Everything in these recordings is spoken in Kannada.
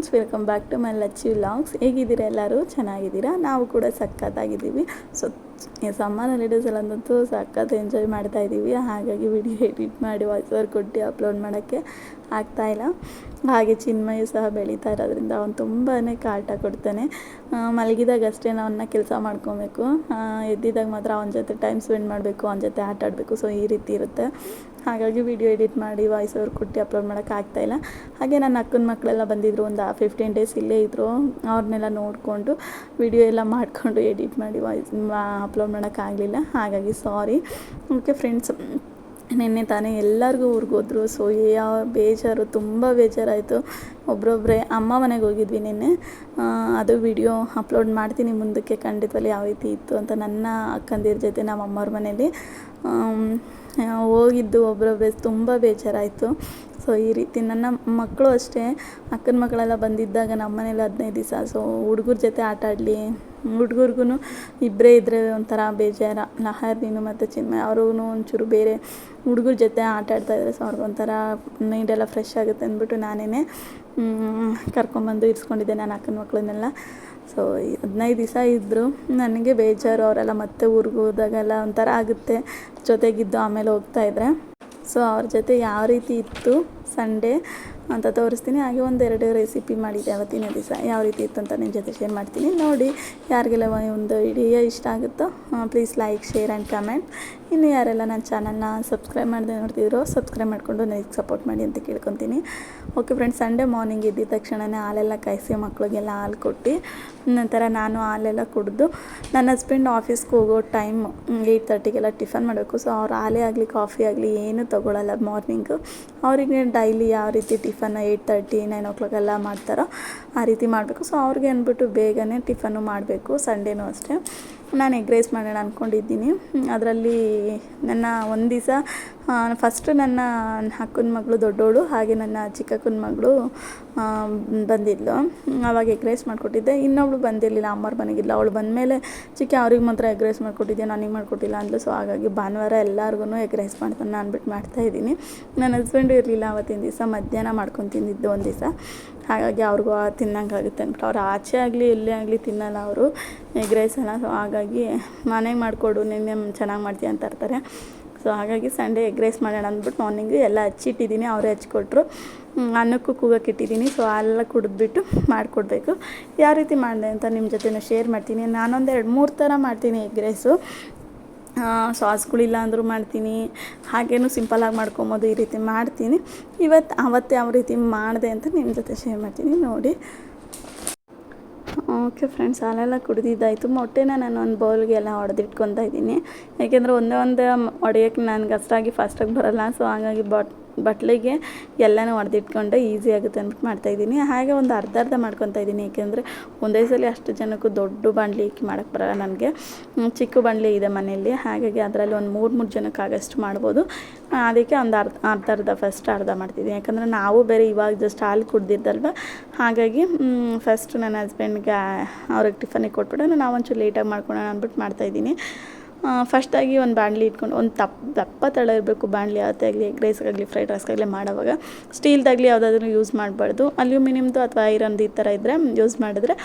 Friends welcome back to my Lacchi vlogs ಹೇಗಿದ್ದೀರಾ ಎಲ್ಲರೂ? ಚೆನ್ನಾಗಿದ್ದೀರಾ? ನಾವು ಕೂಡ ಸಖತ್ತಾಗಿದ್ದೀವಿ. ಸೊ ಸಮ್ಮರ್ ಹಾಲಿಡೇಸ್ ಅಲ್ಲಂತೂ ಸಖತ್ ಎಂಜಾಯ್ ಮಾಡ್ತಾ ಇದ್ದೀವಿ. ಹಾಗಾಗಿ ವಿಡಿಯೋ ಎಡಿಟ್ ಮಾಡಿ ವಾಯ್ಸ್ ಓವರ್ ಕೊಟ್ಟು ಅಪ್ಲೋಡ್ ಮಾಡೋಕ್ಕೆ ಆಗ್ತಾಯಿಲ್ಲ ಹಾಗೆ ಚಿನ್ಮಯು ಸಹ ಬೆಳೀತಾ ಇರೋದ್ರಿಂದ ಅವನು ತುಂಬಾ ಕಾಟ ಕೊಡ್ತಾನೆ. ಮಲಗಿದಾಗ ಅಷ್ಟೇ ಅವನ್ನ ಕೆಲಸ ಮಾಡ್ಕೊಬೇಕು. ಎದ್ದಿದ್ದಾಗ ಮಾತ್ರ ಅವನ ಜೊತೆ ಟೈಮ್ ಸ್ಪೆಂಡ್ ಮಾಡಬೇಕು, ಅವನ ಜೊತೆ ಆಟ ಆಡಬೇಕು. ಸೊ ಈ ರೀತಿ ಇರುತ್ತೆ. ಹಾಗಾಗಿ ವಿಡಿಯೋ ಎಡಿಟ್ ಮಾಡಿ ವಾಯ್ಸ್ ಓವರ್ ಕೊಟ್ಟು ಅಪ್ಲೋಡ್ ಮಾಡೋಕ್ಕೆ ಆಗ್ತಾಯಿಲ್ಲ ಹಾಗೆ ನನ್ನ ಅಕ್ಕನ ಮಕ್ಕಳೆಲ್ಲ ಬಂದಿದ್ದರು ಒಂದು ಫಿಫ್ಟೀನ್ ಡೇಸ್ ಇಲ್ಲೇ ಇದ್ದರು ಅವ್ರನ್ನೆಲ್ಲ ನೋಡಿಕೊಂಡು ವಿಡಿಯೋ ಎಲ್ಲ ಮಾಡಿಕೊಂಡು ಎಡಿಟ್ ಮಾಡಿ ವಾಯ್ಸ್ ಅಪ್ಲೋಡ್ ಮಾಡೋಕ್ಕಾಗಲಿಲ್ಲ ಹಾಗಾಗಿ ಸಾರಿ ಓಕೆ ಫ್ರೆಂಡ್ಸ್ ನಿನ್ನೆ ತಾನೇ ಎಲ್ಲರಿಗೂ ಊರಿಗೋದ್ರು ಸೊ ಯಾವ ಬೇಜಾರು ತುಂಬ ಬೇಜಾರಾಯಿತು. ಒಬ್ಬರೊಬ್ಬರೇ ಅಮ್ಮ ಮನೆಗೆ ಹೋಗಿದ್ವಿ ನಿನ್ನೆ. ಅದು ವಿಡಿಯೋ ಅಪ್ಲೋಡ್ ಮಾಡ್ತೀನಿ ಮುಂದಕ್ಕೆ. ಖಂಡಿತವಲ್ಲಿ ಯಾವ ರೀತಿ ಇತ್ತು ಅಂತ ನನ್ನ ಅಕ್ಕಂದಿರ ಜೊತೆ ನಮ್ಮ ಅಮ್ಮವ್ರ ಮನೇಲಿ. ಹೋಗಿದ್ದು ಒಬ್ಬರೊಬ್ಬರೇ ತುಂಬ ಬೇಜಾರಾಯಿತು. ಸೊ ಈ ರೀತಿ ನನ್ನ ಮಕ್ಕಳು ಅಷ್ಟೇ. ಅಕ್ಕನ ಮಕ್ಕಳೆಲ್ಲ ಬಂದಿದ್ದಾಗ ನಮ್ಮ ಮನೇಲಿ ಹದಿನೈದು ದಿವಸ. ಸೊ ಹುಡುಗರ ಜೊತೆ ಆಟ ಆಡಲಿ. ಹುಡುಗರ್ಗೂ ಇಬ್ಬರೇ ಇದ್ದರೆ ಒಂಥರ ಬೇಜಾರ. ಲಹರ್ ನೀನು ಮತ್ತು ಚಿನ್ಮಯ ಅವ್ರಿಗೂ ಒಂಚೂರು ಬೇರೆ ಹುಡುಗರ ಜೊತೆ ಆಟ ಆಡ್ತಾ ಇದ್ದಾರೆ ಸೊ ಅವ್ರಿಗೊಂಥರ ಮೈಂಡೆಲ್ಲ ಫ್ರೆಶ್ ಆಗುತ್ತೆ ಅಂದ್ಬಿಟ್ಟು ನಾನೇ ಕರ್ಕೊಂಬಂದು ಇರಿಸ್ಕೊಂಡಿದ್ದೆ ನನ್ನ ಅಕ್ಕನ ಮಕ್ಕಳನ್ನೆಲ್ಲ ಸೊ ಹದಿನೈದು ದಿವಸ ಇದ್ದರು ನನಗೆ ಬೇಜಾರು, ಅವರೆಲ್ಲ ಮತ್ತೆ ಊರಿಗೆ ಹೋದಾಗೆಲ್ಲ ಒಂಥರ ಆಗುತ್ತೆ. ಜೊತೆಗಿದ್ದು ಆಮೇಲೆ ಹೋಗ್ತಾಯಿದ್ರೆ ಸೊ ಅವ್ರ ಜೊತೆ ಯಾವ ರೀತಿ ಇತ್ತು ಸಂಡೇ ಅಂತ ತೋರಿಸ್ತೀನಿ. ಹಾಗೆ ಒಂದೆರಡು ರೆಸಿಪಿ ಮಾಡಿದ್ದೆ ಅವತ್ತಿನ ದಿವಸ. ಯಾವ ರೀತಿ ಇತ್ತು ಅಂತ ನಿಮ್ಮ ಜೊತೆ ಶೇರ್ ಮಾಡ್ತೀನಿ. ನೋಡಿ, ಯಾರಿಗೆಲ್ಲ ಒಂದು ವಿಡಿಯೋ ಇಷ್ಟ ಆಗುತ್ತೋ please like share and comment ಇನ್ನು ಯಾರೆಲ್ಲ ನನ್ನ ಚಾನಲ್ನ ಸಬ್ಸ್ಕ್ರೈಬ್ ಮಾಡದೆ ನೋಡ್ತಿದ್ರು ಸಬ್ಸ್ಕ್ರೈಬ್ ಮಾಡಿಕೊಂಡು ನನಗೆ ಸಪೋರ್ಟ್ ಮಾಡಿ ಅಂತ ಕೇಳ್ಕೊತೀನಿ. ಓಕೆ ಫ್ರೆಂಡ್ಸ್, ಸಂಡೇ ಮಾರ್ನಿಂಗ್ ಇದ್ದಿದ್ದ ತಕ್ಷಣವೇ ಹಾಲೆಲ್ಲ ಕಾಯಿಸಿ ಮಕ್ಕಳಿಗೆಲ್ಲ ಹಾಲು ಕೊಟ್ಟು, ನಂತರ ನಾನು ಹಾಲೆಲ್ಲ ಕುಡಿದು, ನನ್ನ ಹಸ್ಬೆಂಡ್ ಆಫೀಸ್ಗೆ ಹೋಗೋ ಟೈಮ್ ಏಯ್ಟ್ ತರ್ಟಿಗೆಲ್ಲ ಟಿಫನ್ ಮಾಡಬೇಕು. ಸೊ ಅವ್ರು ಹಾಲೇ ಆಗಲಿ, ಕಾಫಿ ಆಗಲಿ ಏನೂ ತೊಗೊಳಲ್ಲ ಮಾರ್ನಿಂಗು. ಅವರಿಗೆ ಡೈಲಿ ಯಾವ ರೀತಿ ಟಿಫನ್ ಏಯ್ಟ್ ತರ್ಟಿ, ನೈನ್ ಓ ಕ್ಲಾಕೆಲ್ಲ ಮಾಡ್ತಾರೋ ಆ ರೀತಿ ಮಾಡಬೇಕು. ಸೊ ಅವ್ರಿಗೆ ಅಂದ್ಬಿಟ್ಟು ಬೇಗನೆ ಟಿಫನ್ನು ಮಾಡಬೇಕು, ಸಂಡೇನೂ ಅಷ್ಟೇ. ನಾನು ಎಗ್ ರೈಸ್ ಮಾಡೋಣ ಅಂದ್ಕೊಂಡಿದ್ದೀನಿ ಅದರಲ್ಲಿ ನನ್ನ ಒಂದು ದಿವಸ ಫಸ್ಟು ನನ್ನ ಅಕ್ಕನ ಮಗಳು ದೊಡ್ಡೋಳು, ಹಾಗೆ ನನ್ನ ಚಿಕ್ಕಕ್ಕನ ಮಗಳು ಬಂದಿದ್ಲು. ಆವಾಗ ಎಗ್ ರೈಸ್ ಮಾಡಿಕೊಟ್ಟಿದ್ದೆ. ಇನ್ನೊಬ್ಳು ಬಂದಿರಲಿಲ್ಲ, ಅಮ್ಮವ್ರ ಮನೆಗಿಲ್ಲ ಅವಳು ಬಂದಮೇಲೆ, ಚಿಕ್ಕ, ಅವ್ರಿಗೆ ಮಾತ್ರ ಎಗ್ ರೈಸ್ ಮಾಡಿಕೊಟ್ಟಿದ್ದೆ ನನಗೆ ಮಾಡಿಕೊಟ್ಟಿಲ್ಲ ಅಂದ್ಲು. ಸೊ ಹಾಗಾಗಿ ಭಾನುವಾರ ಎಲ್ಲರಿಗೂ ಎಗ್ ರೈಸ್ ಮಾಡ್ತಾನೆ ಅನ್ಬಿಟ್ಟು ಮಾಡ್ತಾ ಇದ್ದೀನಿ. ನನ್ನ ಹಸ್ಬೆಂಡು ಇರಲಿಲ್ಲ ಅವತ್ತಿನ ದಿವಸ, ಮಧ್ಯಾಹ್ನ ಮಾಡ್ಕೊಂಡು ತಿಂದಿದ್ದು ಒಂದು ದಿವಸ. ಹಾಗಾಗಿ ಅವ್ರಿಗೂ ತಿನ್ನಂಗಾಗುತ್ತೆ ಅಂದ್ಬಿಟ್ಟು ಅವ್ರು ಆಚೆ ಆಗಲಿ ಎಲ್ಲೇ ಆಗಲಿ ತಿನ್ನಲ್ಲ ಅವರು. ಎಗ್ ರೈಸ್ ಎಲ್ಲ ಸೊ ಹಾಗಾಗಿ, ಮನೆಗೆ ಮಾಡಿಕೊಡು, ನಿನ್ನೆ ಚೆನ್ನಾಗಿ ಮಾಡ್ತೀಯ? ಅಂತ ಇರ್ತಾರೆ ಸೊ ಹಾಗಾಗಿ ಸಂಡೇ ಎಗ್ ರೈಸ್ ಮಾಡೋಣ ಅಂದ್ಬಿಟ್ಟು ಮಾರ್ನಿಂಗ್ ಎಲ್ಲ ಹಚ್ಚಿಟ್ಟಿದ್ದೀನಿ, ಅವರೇ ಹಚ್ಕೊಟ್ರು. ಅನ್ನಕ್ಕೂ ಕೂಗಕ್ಕೆ ಇಟ್ಟಿದ್ದೀನಿ ಸೊ ಅಲ್ಲ ಕುಡಿದ್ಬಿಟ್ಟು ಮಾಡಿಕೊಡ್ಬೇಕು. ಯಾವ ರೀತಿ ಮಾಡಿದೆ ಅಂತ ನಿಮ್ಮ ಜೊತೆ ಶೇರ್ ಮಾಡ್ತೀನಿ. ನಾನೊಂದು ಎರಡು ಮೂರು ಥರ ಮಾಡ್ತೀನಿ ಎಗ್ ರೈಸು ಸಾಸ್ಗಳಿಲ್ಲ ಅಂದರೂ ಮಾಡ್ತೀನಿ. ಹಾಗೇನು ಸಿಂಪಲಾಗಿ ಮಾಡ್ಕೊಬೋದು ಈ ರೀತಿ ಮಾಡ್ತೀನಿ. ಇವತ್ತು ಅವತ್ತು ಯಾವ ರೀತಿ ಮಾಡಿದೆ ಅಂತ ನಿಮ್ಮ ಜೊತೆ ಶೇರ್ ಮಾಡ್ತೀನಿ. ನೋಡಿ. Okay friends ಹಾಲೆಲ್ಲ ಕುಡಿದಿದ್ದಾಯಿತು. ಮೊಟ್ಟೆನ ನಾನು ಒಂದು ಬೌಲ್ಗೆ ಎಲ್ಲ ಹೊಡೆದಿಟ್ಕೊತಾ ಇದ್ದೀನಿ. ಯಾಕೆಂದರೆ ಒಂದೇ ಒಂದೇ ಹೊಡೆಯೋಕ್ಕೆ ನನಗೆ ಅಷ್ಟಾಗಿ ಫಾಸ್ಟಾಗಿ ಬರಲ್ಲ. ಸೊ, ಹಾಗಾಗಿ ಬಟ್ ಬಟ್ಲಿಗೆ ಎಲ್ಲನೂ ಹೊಡೆದಿಟ್ಕೊಂಡು ಈಸಿ ಆಗುತ್ತೆ ಅಂದ್ಬಿಟ್ಟು ಮಾಡ್ತಾಯಿದ್ದೀನಿ. ಹಾಗೆ ಒಂದು ಅರ್ಧ ಅರ್ಧ ಮಾಡ್ಕೊತಾ ಇದ್ದೀನಿ ಏಕೆಂದರೆ ಒಂದೇ ಸಲ ಅಷ್ಟು ಜನಕ್ಕೂ ದೊಡ್ಡ ಬಾಣಲಿ ಇಕ್ಕಿ ಮಾಡೋಕ್ಕೆ ಬರಲ್ಲ ನನಗೆ. ಚಿಕ್ಕ ಬಾಣಲಿ ಇದೆ ಮನೆಯಲ್ಲಿ. ಹಾಗಾಗಿ ಅದರಲ್ಲಿ ಒಂದು ಮೂರು ಮೂರು ಜನಕ್ಕೆ ಆಗಷ್ಟು ಮಾಡ್ಬೋದು. ಅದಕ್ಕೆ ಒಂದು ಅರ್ಧ ಅರ್ಧ ಅರ್ಧ ಫಸ್ಟ್ ಅರ್ಧ ಮಾಡ್ತಿದ್ದೀನಿ. ಯಾಕಂದರೆ ನಾವು ಬೇರೆ ಇವಾಗ ಜಸ್ಟ್ ಹಾಲು ಕುಡ್ದಿದ್ದಲ್ವ. ಹಾಗಾಗಿ ಫಸ್ಟ್ ನನ್ನ ಹಸ್ಬೆಂಡ್ಗೆ ಅವ್ರಿಗೆ ಟಿಫನಿಗೆ ಕೊಟ್ಬಿಟ್ಟು ನಾವು ಒಂಚೂರು ಲೇಟಾಗಿ ಮಾಡ್ಕೊಳ್ಳೋಣ ಅಂದ್ಬಿಟ್ಟು ಮಾಡ್ತಾಯಿದ್ದೀನಿ. ಫಸ್ಟಾಗಿ ಒಂದು ಬಾಣಲಿ ಇಟ್ಕೊಂಡು, ಒಂದು ತಪ್ಪ ದಪ್ಪ ತಳ ಇರಬೇಕು ಬಾಣಲಿ ಆಗಲಿ ಎಗ್ ರೈಸ್ಗಾಗಲಿ ಫ್ರೈಡ್ ರೈಸ್ಗಾಗಲಿ ಮಾಡೋವಾಗ. ಸ್ಟೀಲ್ದಾಗಲಿ ಯಾವುದಾದ್ರೂ ಯೂಸ್ ಮಾಡಬಾರ್ದು. ಅಲ್ಯೂಮಿನಿಯಮ್ದು ಅಥವಾ ಐರನ್ದು ಈ ಥರ ಇದ್ದರೆ ಯೂಸ್ ಮಾಡಿದ್ರೆ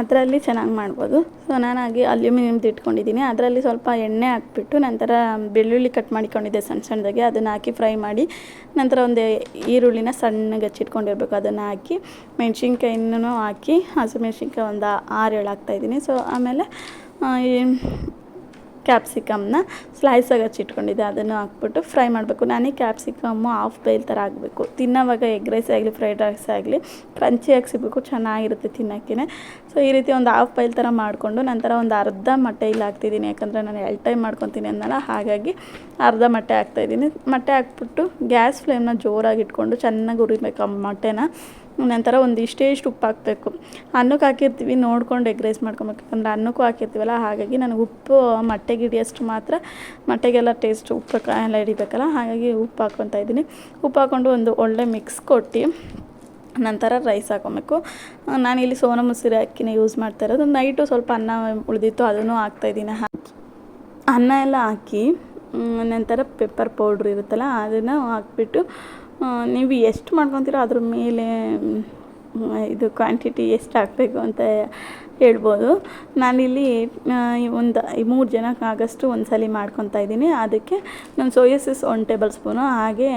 ಅದರಲ್ಲಿ ಚೆನ್ನಾಗಿ ಮಾಡ್ಬೋದು. ಸೊ ನಾನಾಗಿ ಅಲ್ಯೂಮಿನಿಯಮ್ದು ಇಟ್ಕೊಂಡಿದ್ದೀನಿ ಅದರಲ್ಲಿ ಸ್ವಲ್ಪ ಎಣ್ಣೆ ಹಾಕ್ಬಿಟ್ಟು ನಂತರ ಬೆಳ್ಳುಳ್ಳಿ ಕಟ್ ಮಾಡಿಕೊಂಡಿದ್ದೆ ಸಣ್ಣ ಸಣ್ಣದಾಗಿ. ಅದನ್ನು ಹಾಕಿ ಫ್ರೈ ಮಾಡಿ, ನಂತರ ಒಂದು ಈರುಳ್ಳಿನ ಸಣ್ಣಗೆ ಹಚ್ಚಿಟ್ಕೊಂಡಿರ್ಬೇಕು. ಅದನ್ನು ಹಾಕಿ ಮೆಣಸಿನ್ಕಾಯಿನೂ ಹಾಕಿ, ಹಸಿಮೆಣ್ಸಿನ್ಕಾಯಿ ಒಂದು ಆರು ಏಳು ಹಾಕ್ತಾಯಿದ್ದೀನಿ ಸೊ ಆಮೇಲೆ ಕ್ಯಾಪ್ಸಿಕಮ್ನ ಸ್ಲೈಸಾಗಿ ಹಚ್ಚಿಟ್ಕೊಂಡಿದ್ದೆ ಅದನ್ನು ಹಾಕ್ಬಿಟ್ಟು ಫ್ರೈ ಮಾಡಬೇಕು. ನಾನೇ ಕ್ಯಾಪ್ಸಿಕಮ್ಮು ಹಾಫ್ ಬೈಲ್ ಥರ ಆಗಬೇಕು. ತಿನ್ನೋವಾಗ ಎಗ್ ರೈಸ್ ಆಗಲಿ ಫ್ರೈಡ್ ರೈಸ್ ಆಗಲಿ ಕ್ರಂಚಿಯಾಗಿ ಸಿಗಬೇಕು. ಚೆನ್ನಾಗಿರುತ್ತೆ ತಿನ್ನೋಕ್ಕೇ ಸೊ ಈ ರೀತಿ ಒಂದು ಹಾಫ್ ಬೈಲ್ ಥರ ಮಾಡಿಕೊಂಡು ನಂತರ ಒಂದು ಅರ್ಧ ಮೊಟ್ಟೆ ಇಲ್ಲಿ ಹಾಕ್ತಿದ್ದೀನಿ. ಯಾಕಂದರೆ ನಾನು ಎಲ್ ಟೈಮ್ ಮಾಡ್ಕೊತೀನಿ ಅನ್ನಲ್ಲ ಹಾಗಾಗಿ ಅರ್ಧ ಮೊಟ್ಟೆ ಹಾಕ್ತಾಯಿದ್ದೀನಿ ಮೊಟ್ಟೆ ಹಾಕ್ಬಿಟ್ಟು ಗ್ಯಾಸ್ ಫ್ಲೇಮ್ನ ಜೋರಾಗಿ ಇಟ್ಕೊಂಡು ಚೆನ್ನಾಗಿ ಉರಿಬೇಕು ಆ ಮೊಟ್ಟೆನ. ನಂತರ ಒಂದು ಇಷ್ಟೇ ಇಷ್ಟು ಉಪ್ಪು ಹಾಕಬೇಕು ಅನ್ನಕ್ಕೆ ಹಾಕಿರ್ತೀವಿ, ನೋಡ್ಕೊಂಡು ಎಗ್ ರೈಸ್ ಮಾಡ್ಕೊಬೇಕು. ಯಾಕಂದರೆ ಅನ್ನಕ್ಕೂ ಹಾಕಿರ್ತೀವಲ್ಲ, ಹಾಗಾಗಿ ನನಗೆ ಉಪ್ಪು ಮಟ್ಟೆಗೆ ಹಿಡಿಯೋಷ್ಟು ಮಾತ್ರ. ಮಟ್ಟೆಗೆಲ್ಲ ಟೇಸ್ಟ್ ಉಪ್ಪು ಎಲ್ಲ ಹಿಡಿಬೇಕಲ್ಲ, ಹಾಗಾಗಿ ಉಪ್ಪು ಹಾಕ್ಕೊತಾ ಇದ್ದೀನಿ. ಉಪ್ಪು ಹಾಕ್ಕೊಂಡು ಒಂದು ಒಳ್ಳೆ ಮಿಕ್ಸ್ ಕೊಟ್ಟು ನಂತರ ರೈಸ್ ಹಾಕೊಬೇಕು ನಾನಿಲ್ಲಿ ಸೋನಾ ಮುಸಿರಿ ಅಕ್ಕಿನೇ ಯೂಸ್ ಮಾಡ್ತಾ ಇರೋದು. ನೈಟು ಸ್ವಲ್ಪ ಅನ್ನ ಉಳಿದಿತ್ತು, ಅದನ್ನು ಹಾಕ್ತಾಯಿದ್ದೀನಿ ಅನ್ನ ಎಲ್ಲ ಹಾಕಿ ನಂತರ ಪೆಪ್ಪರ್ ಪೌಡ್ರ್ ಇರುತ್ತಲ್ಲ, ಅದನ್ನು ಹಾಕ್ಬಿಟ್ಟು ನೀವು ಎಷ್ಟು ಮಾಡ್ಕೊತೀರೋ ಅದ್ರ ಮೇಲೆ ಇದು ಕ್ವಾಂಟಿಟಿ ಎಷ್ಟು ಹಾಕಬೇಕು ಅಂತ ಹೇಳ್ಬೋದು. ನಾನಿಲ್ಲಿ ಒಂದು ಮೂರು ಜನಕ್ಕೆ ಆಗಷ್ಟು ಒಂದು ಸಲ ಮಾಡ್ಕೊತಾ ಇದ್ದೀನಿ. ಅದಕ್ಕೆ ನಾನು soya sauce one tablespoon, ಹಾಗೆ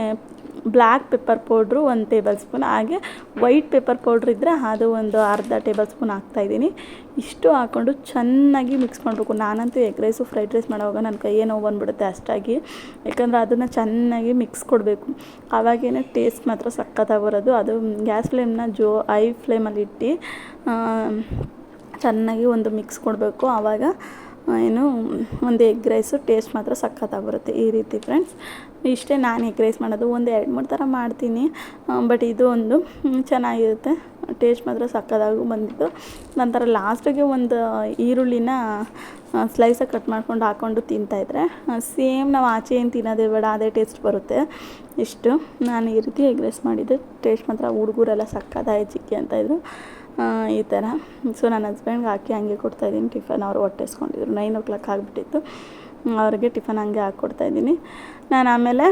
ಬ್ಲ್ಯಾಕ್ ಪೆಪ್ಪರ್ ಪೌಡ್ರು ಒಂದು ಟೇಬಲ್ ಸ್ಪೂನ್, ಹಾಗೆ ವೈಟ್ ಪೆಪ್ಪರ್ ಪೌಡ್ರ್ ಇದ್ದರೆ ಅದು ಒಂದು ಅರ್ಧ ಟೇಬಲ್ ಸ್ಪೂನ್ ಹಾಕ್ತಾಯಿದ್ದೀನಿ ಇಷ್ಟು ಹಾಕ್ಕೊಂಡು ಚೆನ್ನಾಗಿ ಮಿಕ್ಸ್ ಮಾಡಬೇಕು. ನಾನಂತೂ ಎಗ್ ರೈಸು, ಫ್ರೈಡ್ ರೈಸ್ ಮಾಡುವಾಗ ನನ್ನ ಕೈ ನೋವು ಬಂದುಬಿಡುತ್ತೆ ಅಷ್ಟಾಗಿ. ಯಾಕಂದರೆ ಅದನ್ನು ಚೆನ್ನಾಗಿ ಮಿಕ್ಸ್ ಕೊಡಬೇಕು. ಆವಾಗೇನೆ ಟೇಸ್ಟ್ ಮಾತ್ರ ಸಖತ್ತಾಗಿ ಬರೋದು. ಅದು ಗ್ಯಾಸ್ ಫ್ಲೇಮ್ನ ಜೋ ಐ ಫ್ಲೇಮಲ್ಲಿ ಇಟ್ಟು ಚೆನ್ನಾಗಿ ಒಂದು ಮಿಕ್ಸ್ ಕೊಡಬೇಕು. ಆವಾಗ ಏನು ಒಂದು ಎಗ್ ರೈಸು ಟೇಸ್ಟ್ ಮಾತ್ರ ಸಖತ್ತಾಗಿ ಬರುತ್ತೆ ಈ ರೀತಿ ಫ್ರೆಂಡ್ಸ್ ಇಷ್ಟೇ ನಾನು ಎಗ್ ರೈಸ್ ಮಾಡೋದು ಒಂದು ಎರಡು ಮೂರು ಥರ ಮಾಡ್ತೀನಿ. ಬಟ್ ಇದು ಒಂದು ಚೆನ್ನಾಗಿರುತ್ತೆ. ಟೇಸ್ಟ್ ಮಾತ್ರ ಸಕ್ಕತ್ತಾಗೂ ಬಂದಿತ್ತು ನಂತರ ಲಾಸ್ಟಿಗೆ ಒಂದು ಈರುಳ್ಳಿನ ಸ್ಲೈಸಾಗಿ ಕಟ್ ಮಾಡ್ಕೊಂಡು ಹಾಕ್ಕೊಂಡು ತಿಂತಾಯಿದ್ರೆ ಸೇಮ್ ನಾವು ಆಚೆ ಏನು ತಿನ್ನೋದೇ ಬೇಡ ಅದೇ ಟೇಸ್ಟ್ ಬರುತ್ತೆ. ಇಷ್ಟು. ನಾನು ಈ ರೀತಿ ಎಗ್ ರೈಸ್ ಮಾಡಿದ್ದೆ ಟೇಸ್ಟ್ ಮಾತ್ರ ಹುಡುಗರೆಲ್ಲ ಸಕ್ಕದಾಗಿ ಚಿಕ್ಕಿ ಅಂತ ಆ, ಈ ಥರ ಸೊ ನನ್ನ ಹಸ್ಬೆಂಡ್ಗೆ ಹಾಕಿ ಹಂಗೆ ಕೊಡ್ತಾಯಿದ್ದೀನಿ ಟಿಫನ್ ಅವರು ಹೊಟ್ಟೆಸ್ಕೊಂಡಿದ್ರು. ನೈನ್ ಓ ಕ್ಲಾಕ್ ಆಗಿಬಿಟ್ಟಿತ್ತು. ಅವ್ರಿಗೆ ಟಿಫನ್ ಹಂಗೆ ಹಾಕ್ಕೊಡ್ತಾಯಿದ್ದೀನಿ. ನಾನು ಆಮೇಲೆ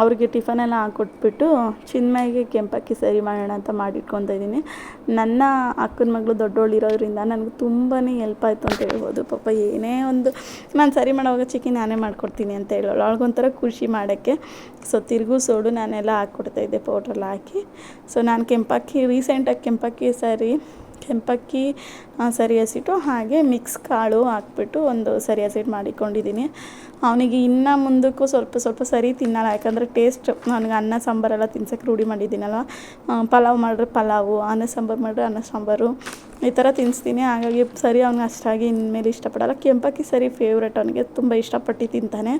ಅವ್ರಿಗೆ ಟಿಫನೆಲ್ಲ ಹಾಕ್ಕೊಟ್ಬಿಟ್ಟು ಚಿನ್ಮಯಿಗೆ ಕೆಂಪಕ್ಕಿ ಸರಿ ಮಾಡೋಣ ಅಂತ ಮಾಡಿಟ್ಕೊತಾ ಇದ್ದೀನಿ ನನ್ನ ಅಕ್ಕನ ಮಗಳು ದೊಡ್ಡೋಳಿರೋದ್ರಿಂದ ನನಗೆ ತುಂಬಾ ಹೆಲ್ಪ್ ಆಯಿತು ಅಂತ ಹೇಳ್ಬೋದು. ಪಾಪ ಏನೇ ಒಂದು ನಾನು ಸರಿ ಮಾಡೋವಾಗ ಚಿಕಿ ನಾನೇ ಮಾಡ್ಕೊಡ್ತೀನಿ ಅಂತ ಹೇಳೋಳು ಅವಳಿಗೊಂಥರ ಖುಷಿ ಮಾಡೋಕ್ಕೆ. ಸೊ ತಿರುಗು ಸೋಡು ನಾನೆಲ್ಲ ಹಾಕ್ಕೊಡ್ತಾಯಿದ್ದೆ ಪೌಡ್ರೆಲ್ಲ ಹಾಕಿ. ಸೊ ನಾನು ಕೆಂಪಕ್ಕಿ ರೀಸೆಂಟಾಗಿ ಕೆಂಪಕ್ಕಿ ಸರಿ ಕೆಂಪಕ್ಕಿ ಸರಿ ಹಸಿಟ್ಟು ಹಾಗೆ ಮಿಕ್ಸ್ ಕಾಳು ಹಾಕ್ಬಿಟ್ಟು ಒಂದು ಸರಿ ಹಸಿಟ್ಟು ಮಾಡಿಕೊಂಡಿದ್ದೀನಿ. ಅವನಿಗೆ ಇನ್ನು ಮುಂದಕ್ಕೂ ಸ್ವಲ್ಪ ಸ್ವಲ್ಪ ಸರಿ ತಿನ್ನಲ್ಲ, ಯಾಕಂದರೆ ಟೇಸ್ಟ್ ನನಗೆ ಅನ್ನ, ಸಾಂಬಾರೆಲ್ಲ ತಿನ್ಸೋಕ್ಕೆ ರೂಢಿ ಮಾಡಿದ್ದೀನಲ್ಲ. ಪಲಾವ್ ಮಾಡಿದ್ರೆ ಪಲಾವು, ಅನ್ನ, ಸಾಂಬಾರು ಮಾಡಿದ್ರೆ ಅನ್ನ, ಸಾಂಬಾರು. ಈ ಥರ ತಿನ್ನಿಸ್ತೀನಿ ಹಾಗಾಗಿ ಸರಿ ಅವ್ನಿಗೆ ಅಷ್ಟಾಗಿ ಇನ್ಮೇಲೆ ಇಷ್ಟಪಡಲ್ಲ. ಕೆಂಪಕ್ಕಿ ಸರಿ ಫೇವ್ರೆಟ್ ಅವನಿಗೆ. ತುಂಬ ಇಷ್ಟಪಟ್ಟು ತಿಂತಾನೆ.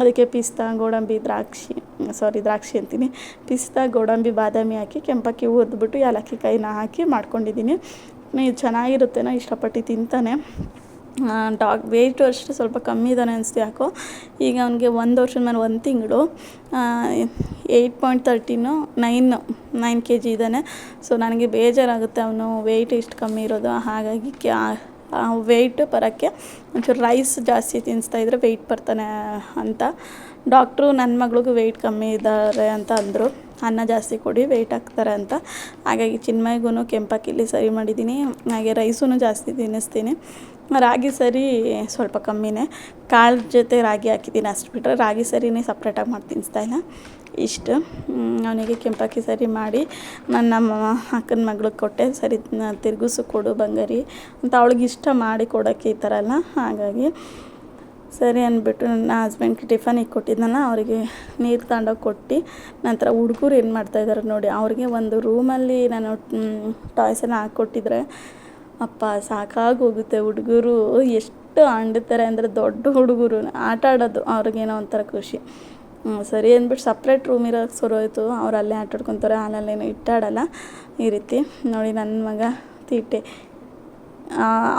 ಅದಕ್ಕೆ ಪಿಸ್ತಾ, ಗೋಡಂಬಿ, ದ್ರಾಕ್ಷಿ ಸಾರಿ ದ್ರಾಕ್ಷಿ ಅಂತೀನಿ. ಪಿಸ್ತಾ, ಗೋಡಂಬಿ, ಬಾದಾಮಿ ಹಾಕಿ ಕೆಂಪಕ್ಕಿ ಹುರಿದ್ಬಿಟ್ಟು ಏಲಕ್ಕಿ ಕಾಯಿನ ಹಾಕಿ ಮಾಡ್ಕೊಂಡಿದ್ದೀನಿ. ಚೆನ್ನಾಗಿರುತ್ತೇನೋ, ಇಷ್ಟಪಟ್ಟು ತಿಂತಾನೆ. ಡಾಗ್ ವೆಯ್ಟು ಅಷ್ಟೇ ಸ್ವಲ್ಪ ಕಮ್ಮಿ ಇದ್ದಾನೆ ಅನಿಸ್ತು ಯಾಕೋ. ಈಗ ಅವನಿಗೆ ಒಂದು ವರ್ಷದ ಮೇಲೆ ಒಂದು ತಿಂಗಳು. Eight point thirteen nine, nine K G ಇದ್ದಾನೆ. ಸೊ ನನಗೆ ಬೇಜಾರಾಗುತ್ತೆ ಅವನು ವೆಯ್ಟ್ ಇಷ್ಟು ಕಮ್ಮಿ ಇರೋದು. ಹಾಗಾಗಿ ಕ್ಯಾ ವೆಯ್ಟ್ ಬರೋಕ್ಕೆ ಒಂಚೂರು ರೈಸ್ ಜಾಸ್ತಿ ತಿನ್ನಿಸ್ತಾ ಇದ್ದರೆ ವೆಯ್ಟ್ ಬರ್ತಾನೆ ಅಂತ. ಡಾಕ್ಟ್ರು ನನ್ನ ಮಗಳಿಗೂ ವೆಯ್ಟ್ ಕಮ್ಮಿ ಇದ್ದಾರೆ ಅಂತ ಅಂದರು. ಅನ್ನ ಜಾಸ್ತಿ ಕೊಡಿ, ವೆಯ್ಟ್ ಹಾಕ್ತಾರೆ ಅಂತ. ಹಾಗಾಗಿ ಚಿನ್ಮಯ್ಗೂ ಕೆಂಪಕ್ಕಿಲ್ಲಿ ಸರಿ ಮಾಡಿದ್ದೀನಿ. ಹಾಗೆ ರೈಸೂ ಜಾಸ್ತಿ ತಿನ್ನಿಸ್ತೀನಿ. ರಾಗಿ ಸರಿ ಸ್ವಲ್ಪ ಕಮ್ಮಿನೇ. ಕಾಳು ಜೊತೆ ರಾಗಿ ಹಾಕಿದ್ದೀನಿ ಅಷ್ಟು ಬಿಟ್ಟರೆ ರಾಗಿ ಸರಿನೇ ಸಪ್ರೇಟಾಗಿ ಮಾಡಿ ತಿನ್ನಿಸ್ತಾ ಇಲ್ಲ. ಇಷ್ಟು. ಅವನಿಗೆ ಕೆಂಪಕ್ಕಿ ಸರಿ ಮಾಡಿ ನನ್ನ ನಮ್ಮ ಅಕ್ಕನ ಮಗಳಿಗೆ ಕೊಟ್ಟೆ. ಸರಿ ತಿರುಗಿಸು ಕೊಡು ಬಂಗಾರಿ ಅಂತ ಅವಳಿಗೆ ಇಷ್ಟ ಮಾಡಿ ಕೊಡೋಕ್ಕೆ ಈ ಥರ ಅಲ್ಲ. ಹಾಗಾಗಿ ಸರಿ ಅಂದ್ಬಿಟ್ಟು ನನ್ನ ಹಸ್ಬೆಂಡ್ಗೆ ಟಿಫನಿಗೆ ಕೊಟ್ಟಿದ್ದನಲ್ಲ ಅವರಿಗೆ ನೀರು ತಗೊಂಡೋಗಿ ಕೊಟ್ಟು ನಂತರ ಹುಡುಗರು ಏನು ಮಾಡ್ತಾಯಿದ್ದಾರೆ ನೋಡಿ. ಅವ್ರಿಗೆ ಒಂದು ರೂಮಲ್ಲಿ ನಾನು ಟಾಯ್ಸನ್ನು ಹಾಕ್ಕೊಟ್ಟಿದ್ರೆ ಅಪ್ಪ ಸಾಕಾಗಿ ಹೋಗುತ್ತೆ ಹುಡುಗರು. ಎಷ್ಟು ಆಂಡುತ್ತಾರೆ ಅಂದರೆ ದೊಡ್ಡ ಹುಡುಗರು. ಆಟ ಆಡೋದು ಅವ್ರಿಗೇನೋ ಒಂಥರ ಖುಷಿ. ಸರಿ ಅಂದ್ಬಿಟ್ಟು ಸಪ್ರೇಟ್ ರೂಮ್ ಇರೋಕ್ಕೆ ಶುರು ಆಯಿತು. ಅವ್ರು ಅಲ್ಲೇ ಆಟಾಡ್ಕೊತಾರೆ ಹಾಲಲ್ಲೇನು ಇಟ್ಟಾಡಲ್ಲ. ಈ ರೀತಿ ನೋಡಿ ನನ್ನ ಮಗ ತೀಟೆ.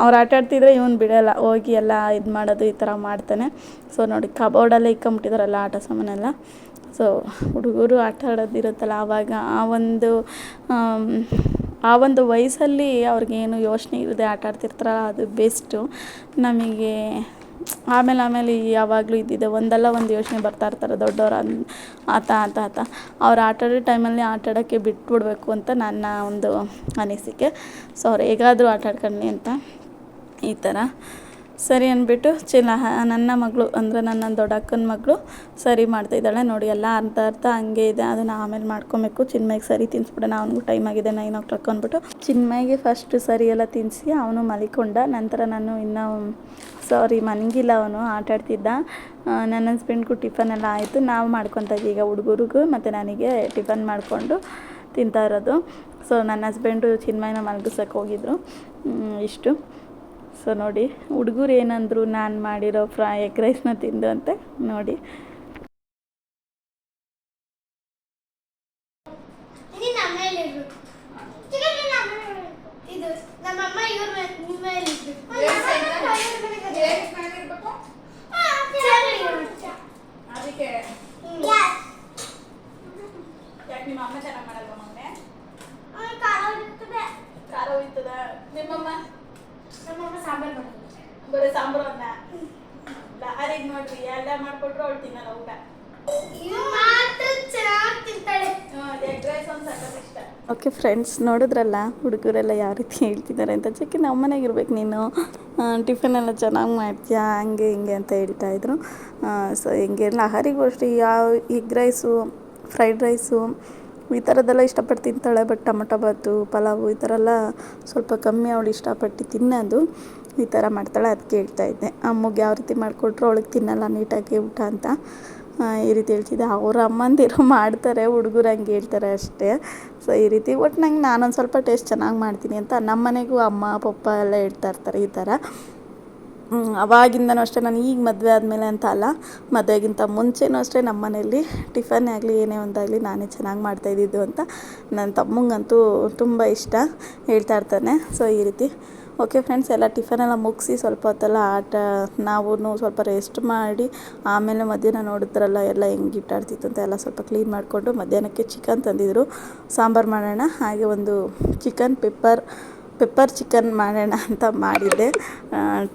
ಅವ್ರು ಆಟ ಆಡ್ತಿದ್ರೆ ಇವನು ಬಿಡೋಲ್ಲ. ಹೋಗಿ ಎಲ್ಲ ಇದು ಮಾಡೋದು ಈ ಥರ ಮಾಡ್ತಾನೆ. ಸೊ ನೋಡಿ ಕಬೋರ್ಡಲ್ಲೇ ಇಕ್ಕಂಬಿಟ್ಟಿದಾರಲ್ಲ ಆಟ ಸಾಮಾನೆಲ್ಲ. ಸೊ ಹುಡುಗರು ಆಟ ಆಡೋದಿರುತ್ತಲ್ಲ, ಆವಾಗ ಆ ಒಂದು ಆ ಒಂದು ವಯಸ್ಸಲ್ಲಿ ಅವ್ರಿಗೇನು ಯೋಚನೆ ಇರದೆ ಆಟ ಆಡ್ತಿರ್ತಾರಲ್ಲ, ಅದು ಬೆಸ್ಟು ನಮಗೆ ಆಮೇಲೆ ಆಮೇಲೆ ಯಾವಾಗಲೂ ಇದ್ದಿದೆ ಒಂದಲ್ಲ ಒಂದು ಯೋಚನೆ ಬರ್ತಾ ಇರ್ತಾರೆ ದೊಡ್ಡವ್ರು ಅನ್, ಆತ ಆತ ಆತ. ಅವ್ರು ಆಟ ಆಡೋ ಟೈಮಲ್ಲಿ ಆಟ ಆಡೋಕ್ಕೆ ಬಿಟ್ಬಿಡ್ಬೇಕು ಅಂತ ನನ್ನ ಒಂದು ಅನಿಸಿಕೆ. ಸೊ ಅವ್ರು ಹೇಗಾದರೂ ಆಟ ಆಡ್ಕೊಳ್ಳಿ ಅಂತ ಈ ಥರ. ಸರಿ ಅಂದ್ಬಿಟ್ಟು ಚಿನ್ನ ನನ್ನ ಮಗಳು, ಅಂದರೆ ನನ್ನ ದೊಡ್ಡಕ್ಕನ ಮಗಳು ಸರಿ ಮಾಡ್ತಾ ಇದ್ದಾಳೆ. ನೋಡಿ, ಎಲ್ಲ ಅರ್ಧ ಅರ್ಧ ಹಂಗೆ ಇದೆ. ಅದನ್ನು ಆಮೇಲೆ ಮಾಡ್ಕೊಬೇಕು. ಚಿನ್ಮಯ್ಗೆ ಸರಿ ತಿನ್ನಿಸ್ಬಿಡೋಣ ಅವನಿಗೂ ಟೈಮ್ ಆಗಿದೆ, ನೈನ್ ಓ ಕ್ಲಾಕ್ ಅಂದ್ಬಿಟ್ಟು. ಚಿನ್ಮಯ್ಗೆ ಫಸ್ಟ್ ಸರಿ ಎಲ್ಲ ತಿನ್ನಿಸಿ ಅವನು ಮಲಿಕೊಂಡ. ನಂತರ ನಾನು ಇನ್ನೂ ಸಾರಿ ಮನಗಿಲ್ಲ ಅವನು, ಆಟ ಆಡ್ತಿದ್ದ. ನನ್ನ ಹಸ್ಬೆಂಡ್ಗೂ ಟಿಫನ್ ಎಲ್ಲ ಆಯಿತು. ನಾವು ಮಾಡ್ಕೊತಾ ಈಗ ಹುಡುಗರಿಗೂ ಮತ್ತು ನನಗೆ ಟಿಫನ್ ಮಾಡಿಕೊಂಡು ತಿಂತಾ ಇರೋದು. ಸೊ ನನ್ನ ಹಸ್ಬೆಂಡು ಚಿನ್ಮಯನ ಮಲಗಿಸೋಕೆ ಹೋಗಿದ್ರು. ಇಷ್ಟು. ಸೊ ನೋಡಿ ಹುಡುಗರು ಏನಂದ್ರು ನಾನು ಮಾಡಿರೋ ಫ್ರೈ ಎಗ್ ರೈಸ್ನ ತಿಂದು ಅಂತ ನೋಡಿ. ನಮ್ಮ ನಮ್ಮಮ್ಮ ಚೆನ್ನಾಗಿ ಅಮ್ಮ ಮಾಡಲ್ವ ಮೊನ್ನೆ? ಖಾರ. ಖಾರ ಹೋಯ್ತದ ನಮ್ಮಮ್ಮ? ಸಾಂಬಾರ್ ಮಾಡೋದು. ಬರೀ ಸಾಂಬಾರು ಅನ್ನ ಲಾರಿಗೆ ನೋಡ್ರಿ ಎಲ್ಲ ಮಾಡ್ಕೊಟ್ರು ಅವಳು ತಿನ್ನಲ್ಲ ಊಟ. ಇವ್ಳು ತಿಂತಾಳೆ. ಎಗ್ ರೈಸ್ ಒಂದು ಓಕೆ ಫ್ರೆಂಡ್ಸ್ ನೋಡಿದ್ರಲ್ಲ ಹುಡುಗರೆಲ್ಲ ಯಾವ ರೀತಿ ಹೇಳ್ತಿದ್ದಾರೆ ಅಂತ. ಚಿಕ್ಕ ನಮ್ಮ ಮನೆಗೆ ಇರ್ಬೇಕು ನೀನು ಟಿಫನ್ ಎಲ್ಲ ಚೆನ್ನಾಗಿ ಮಾಡ್ತೀಯಾ? ಹಂಗೆ ಹಿಂಗೆ ಅಂತ ಹೇಳ್ತಾ ಇದ್ರು. ಸೊ ಹಿಂಗೆ ಲಹರಿಗೂ ಅಷ್ಟೇ ಯಾವ ಎಗ್ ರೈಸು ಫ್ರೈಡ್ ರೈಸು ಈ ಥರದ್ದೆಲ್ಲ ಇಷ್ಟಪಟ್ಟು ತಿಂತಾಳೆ ಬಟ್ ಟೊಮೊಟೊ ಬಾತು ಪಲಾವು ಈ ಥರ ಎಲ್ಲ ಸ್ವಲ್ಪ ಕಮ್ಮಿ ಅವಳು ಇಷ್ಟಪಟ್ಟು ತಿನ್ನೋದು ಈ ಥರ ಮಾಡ್ತಾಳೆ ಅದಕ್ಕೆ ಹೇಳ್ತಾ ಇದ್ದೆ. ಅಮ್ಮಗೆ ಯಾವ ರೀತಿ ಮಾಡಿಕೊಟ್ರು ಅವಳಿಗೆ ತಿನ್ನಲ್ಲ ನೀಟಾಗಿ ಊಟ ಅಂತ. ಈ ರೀತಿ ಹೇಳ್ತಿದ್ದೆ. ಅವ್ರ ಅಮ್ಮಂದಿರು ಮಾಡ್ತಾರೆ, ಹುಡುಗರು ಹಂಗೆ ಹೇಳ್ತಾರೆ ಅಷ್ಟೇ. ಸೊ ಈ ರೀತಿ ಒಟ್ಟು ನಂಗೆ ನಾನೊಂದು ಸ್ವಲ್ಪ ಟೇಸ್ಟ್ ಚೆನ್ನಾಗಿ ಮಾಡ್ತೀನಿ ಅಂತ ನಮ್ಮ ಮನೆಗೂ ಅಮ್ಮ, ಪಪ್ಪ ಎಲ್ಲ ಹೇಳ್ತಾ ಇರ್ತಾರೆ ಈ ಥರ. ಅವಾಗಿಂದನೂ ಅಷ್ಟೇ, ನಾನು ಈಗ ಮದುವೆ ಆದಮೇಲೆ ಅಂತ ಅಲ್ಲ, ಮದುವೆಗಿಂತ ಮುಂಚೆನೂ ಅಷ್ಟೇ ನಮ್ಮ ಮನೆಯಲ್ಲಿ ಟಿಫನ್ ಆಗಲಿ, ಏನೇ ಒಂದಾಗಲಿ ನಾನೇ ಚೆನ್ನಾಗಿ ಮಾಡ್ತಾಯಿದ್ದಿದ್ದು ಅಂತ ನನ್ನ ತಮ್ಮಂಗಂತೂ ತುಂಬ ಇಷ್ಟ ಹೇಳ್ತಾ ಇರ್ತಾನೆ. ಸೊ ಈ ರೀತಿ. ಓಕೆ ಫ್ರೆಂಡ್ಸ್ ಎಲ್ಲ ಟಿಫನ್ ಎಲ್ಲ ಮುಗಿಸಿ ಸ್ವಲ್ಪ ಹೊತ್ತೆಲ್ಲ ಆಟ ನಾವು ಸ್ವಲ್ಪ ರೆಸ್ಟ್ ಮಾಡಿ, ಆಮೇಲೆ ಮಧ್ಯಾಹ್ನ ನೋಡಿದ್ರಲ್ಲ, ಎಲ್ಲ ಹೆಂಗೆ ಇಟ್ಟಾಡ್ತಿತ್ತು ಅಂತ ಎಲ್ಲ ಸ್ವಲ್ಪ ಕ್ಲೀನ್ ಮಾಡಿಕೊಂಡು ಮಧ್ಯಾಹ್ನಕ್ಕೆ ಚಿಕನ್ ತಂದಿದ್ರು. ಸಾಂಬಾರು ಮಾಡೋಣ, ಹಾಗೆ ಒಂದು ಚಿಕನ್ ಪೆಪ್ಪರ್ ಪೆಪ್ಪರ್ ಚಿಕನ್ ಮಾಡೋಣ ಅಂತ ಮಾಡಿದ್ದೆ.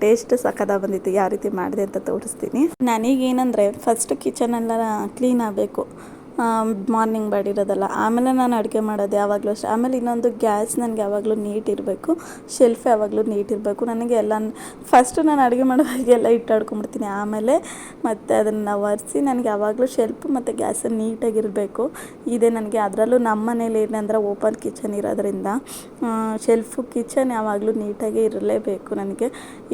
ಟೇಸ್ಟ್ ಸಖತ್ತಾಗಿ ಬಂದಿತ್ತು. ಯಾವ ರೀತಿ ಮಾಡಿದೆ ಅಂತ ತೋರಿಸ್ತೀನಿ. ನನಗೇನಂದರೆ ಫಸ್ಟ್ ಕಿಚನ್ ಎಲ್ಲ ಕ್ಲೀನ್ ಆಗಬೇಕು. ಮಾರ್ನಿಂಗ್ ಮಾಡಿರೋದಲ್ಲ ಆಮೇಲೆ ನಾನು ಅಡುಗೆ ಮಾಡೋದು ಯಾವಾಗಲೂ ಅಷ್ಟೇ. ಆಮೇಲೆ ಇನ್ನೊಂದು ಗ್ಯಾಸ್ ನನಗೆ ಯಾವಾಗಲೂ ನೀಟ್ ಇರಬೇಕು. ಶೆಲ್ಫ್ ಯಾವಾಗಲೂ ನೀಟ್ ಇರಬೇಕು. ನನಗೆ ಎಲ್ಲ ಫಸ್ಟು ನಾನು ಅಡುಗೆ ಮಾಡೋವಾಗೆಲ್ಲ ಇಟ್ಟಾಡ್ಕೊಂಬಿಡ್ತೀನಿ ಆಮೇಲೆ ಮತ್ತು ಅದನ್ನು ಒರೆಸಿ ನನಗೆ ಯಾವಾಗಲೂ ಶೆಲ್ಫ್ ಮತ್ತು ಗ್ಯಾಸ್ ನೀಟಾಗಿರಬೇಕು ಇದೆ ನನಗೆ ಅದರಲ್ಲೂ ನಮ್ಮ ಮನೇಲಿ ಏನಂದ್ರೆ ಓಪನ್ ಕಿಚನ್ ಇರೋದ್ರಿಂದ ಶೆಲ್ಫು ಕಿಚನ್ ಯಾವಾಗಲೂ ನೀಟಾಗಿ ಇರಲೇಬೇಕು ನನಗೆ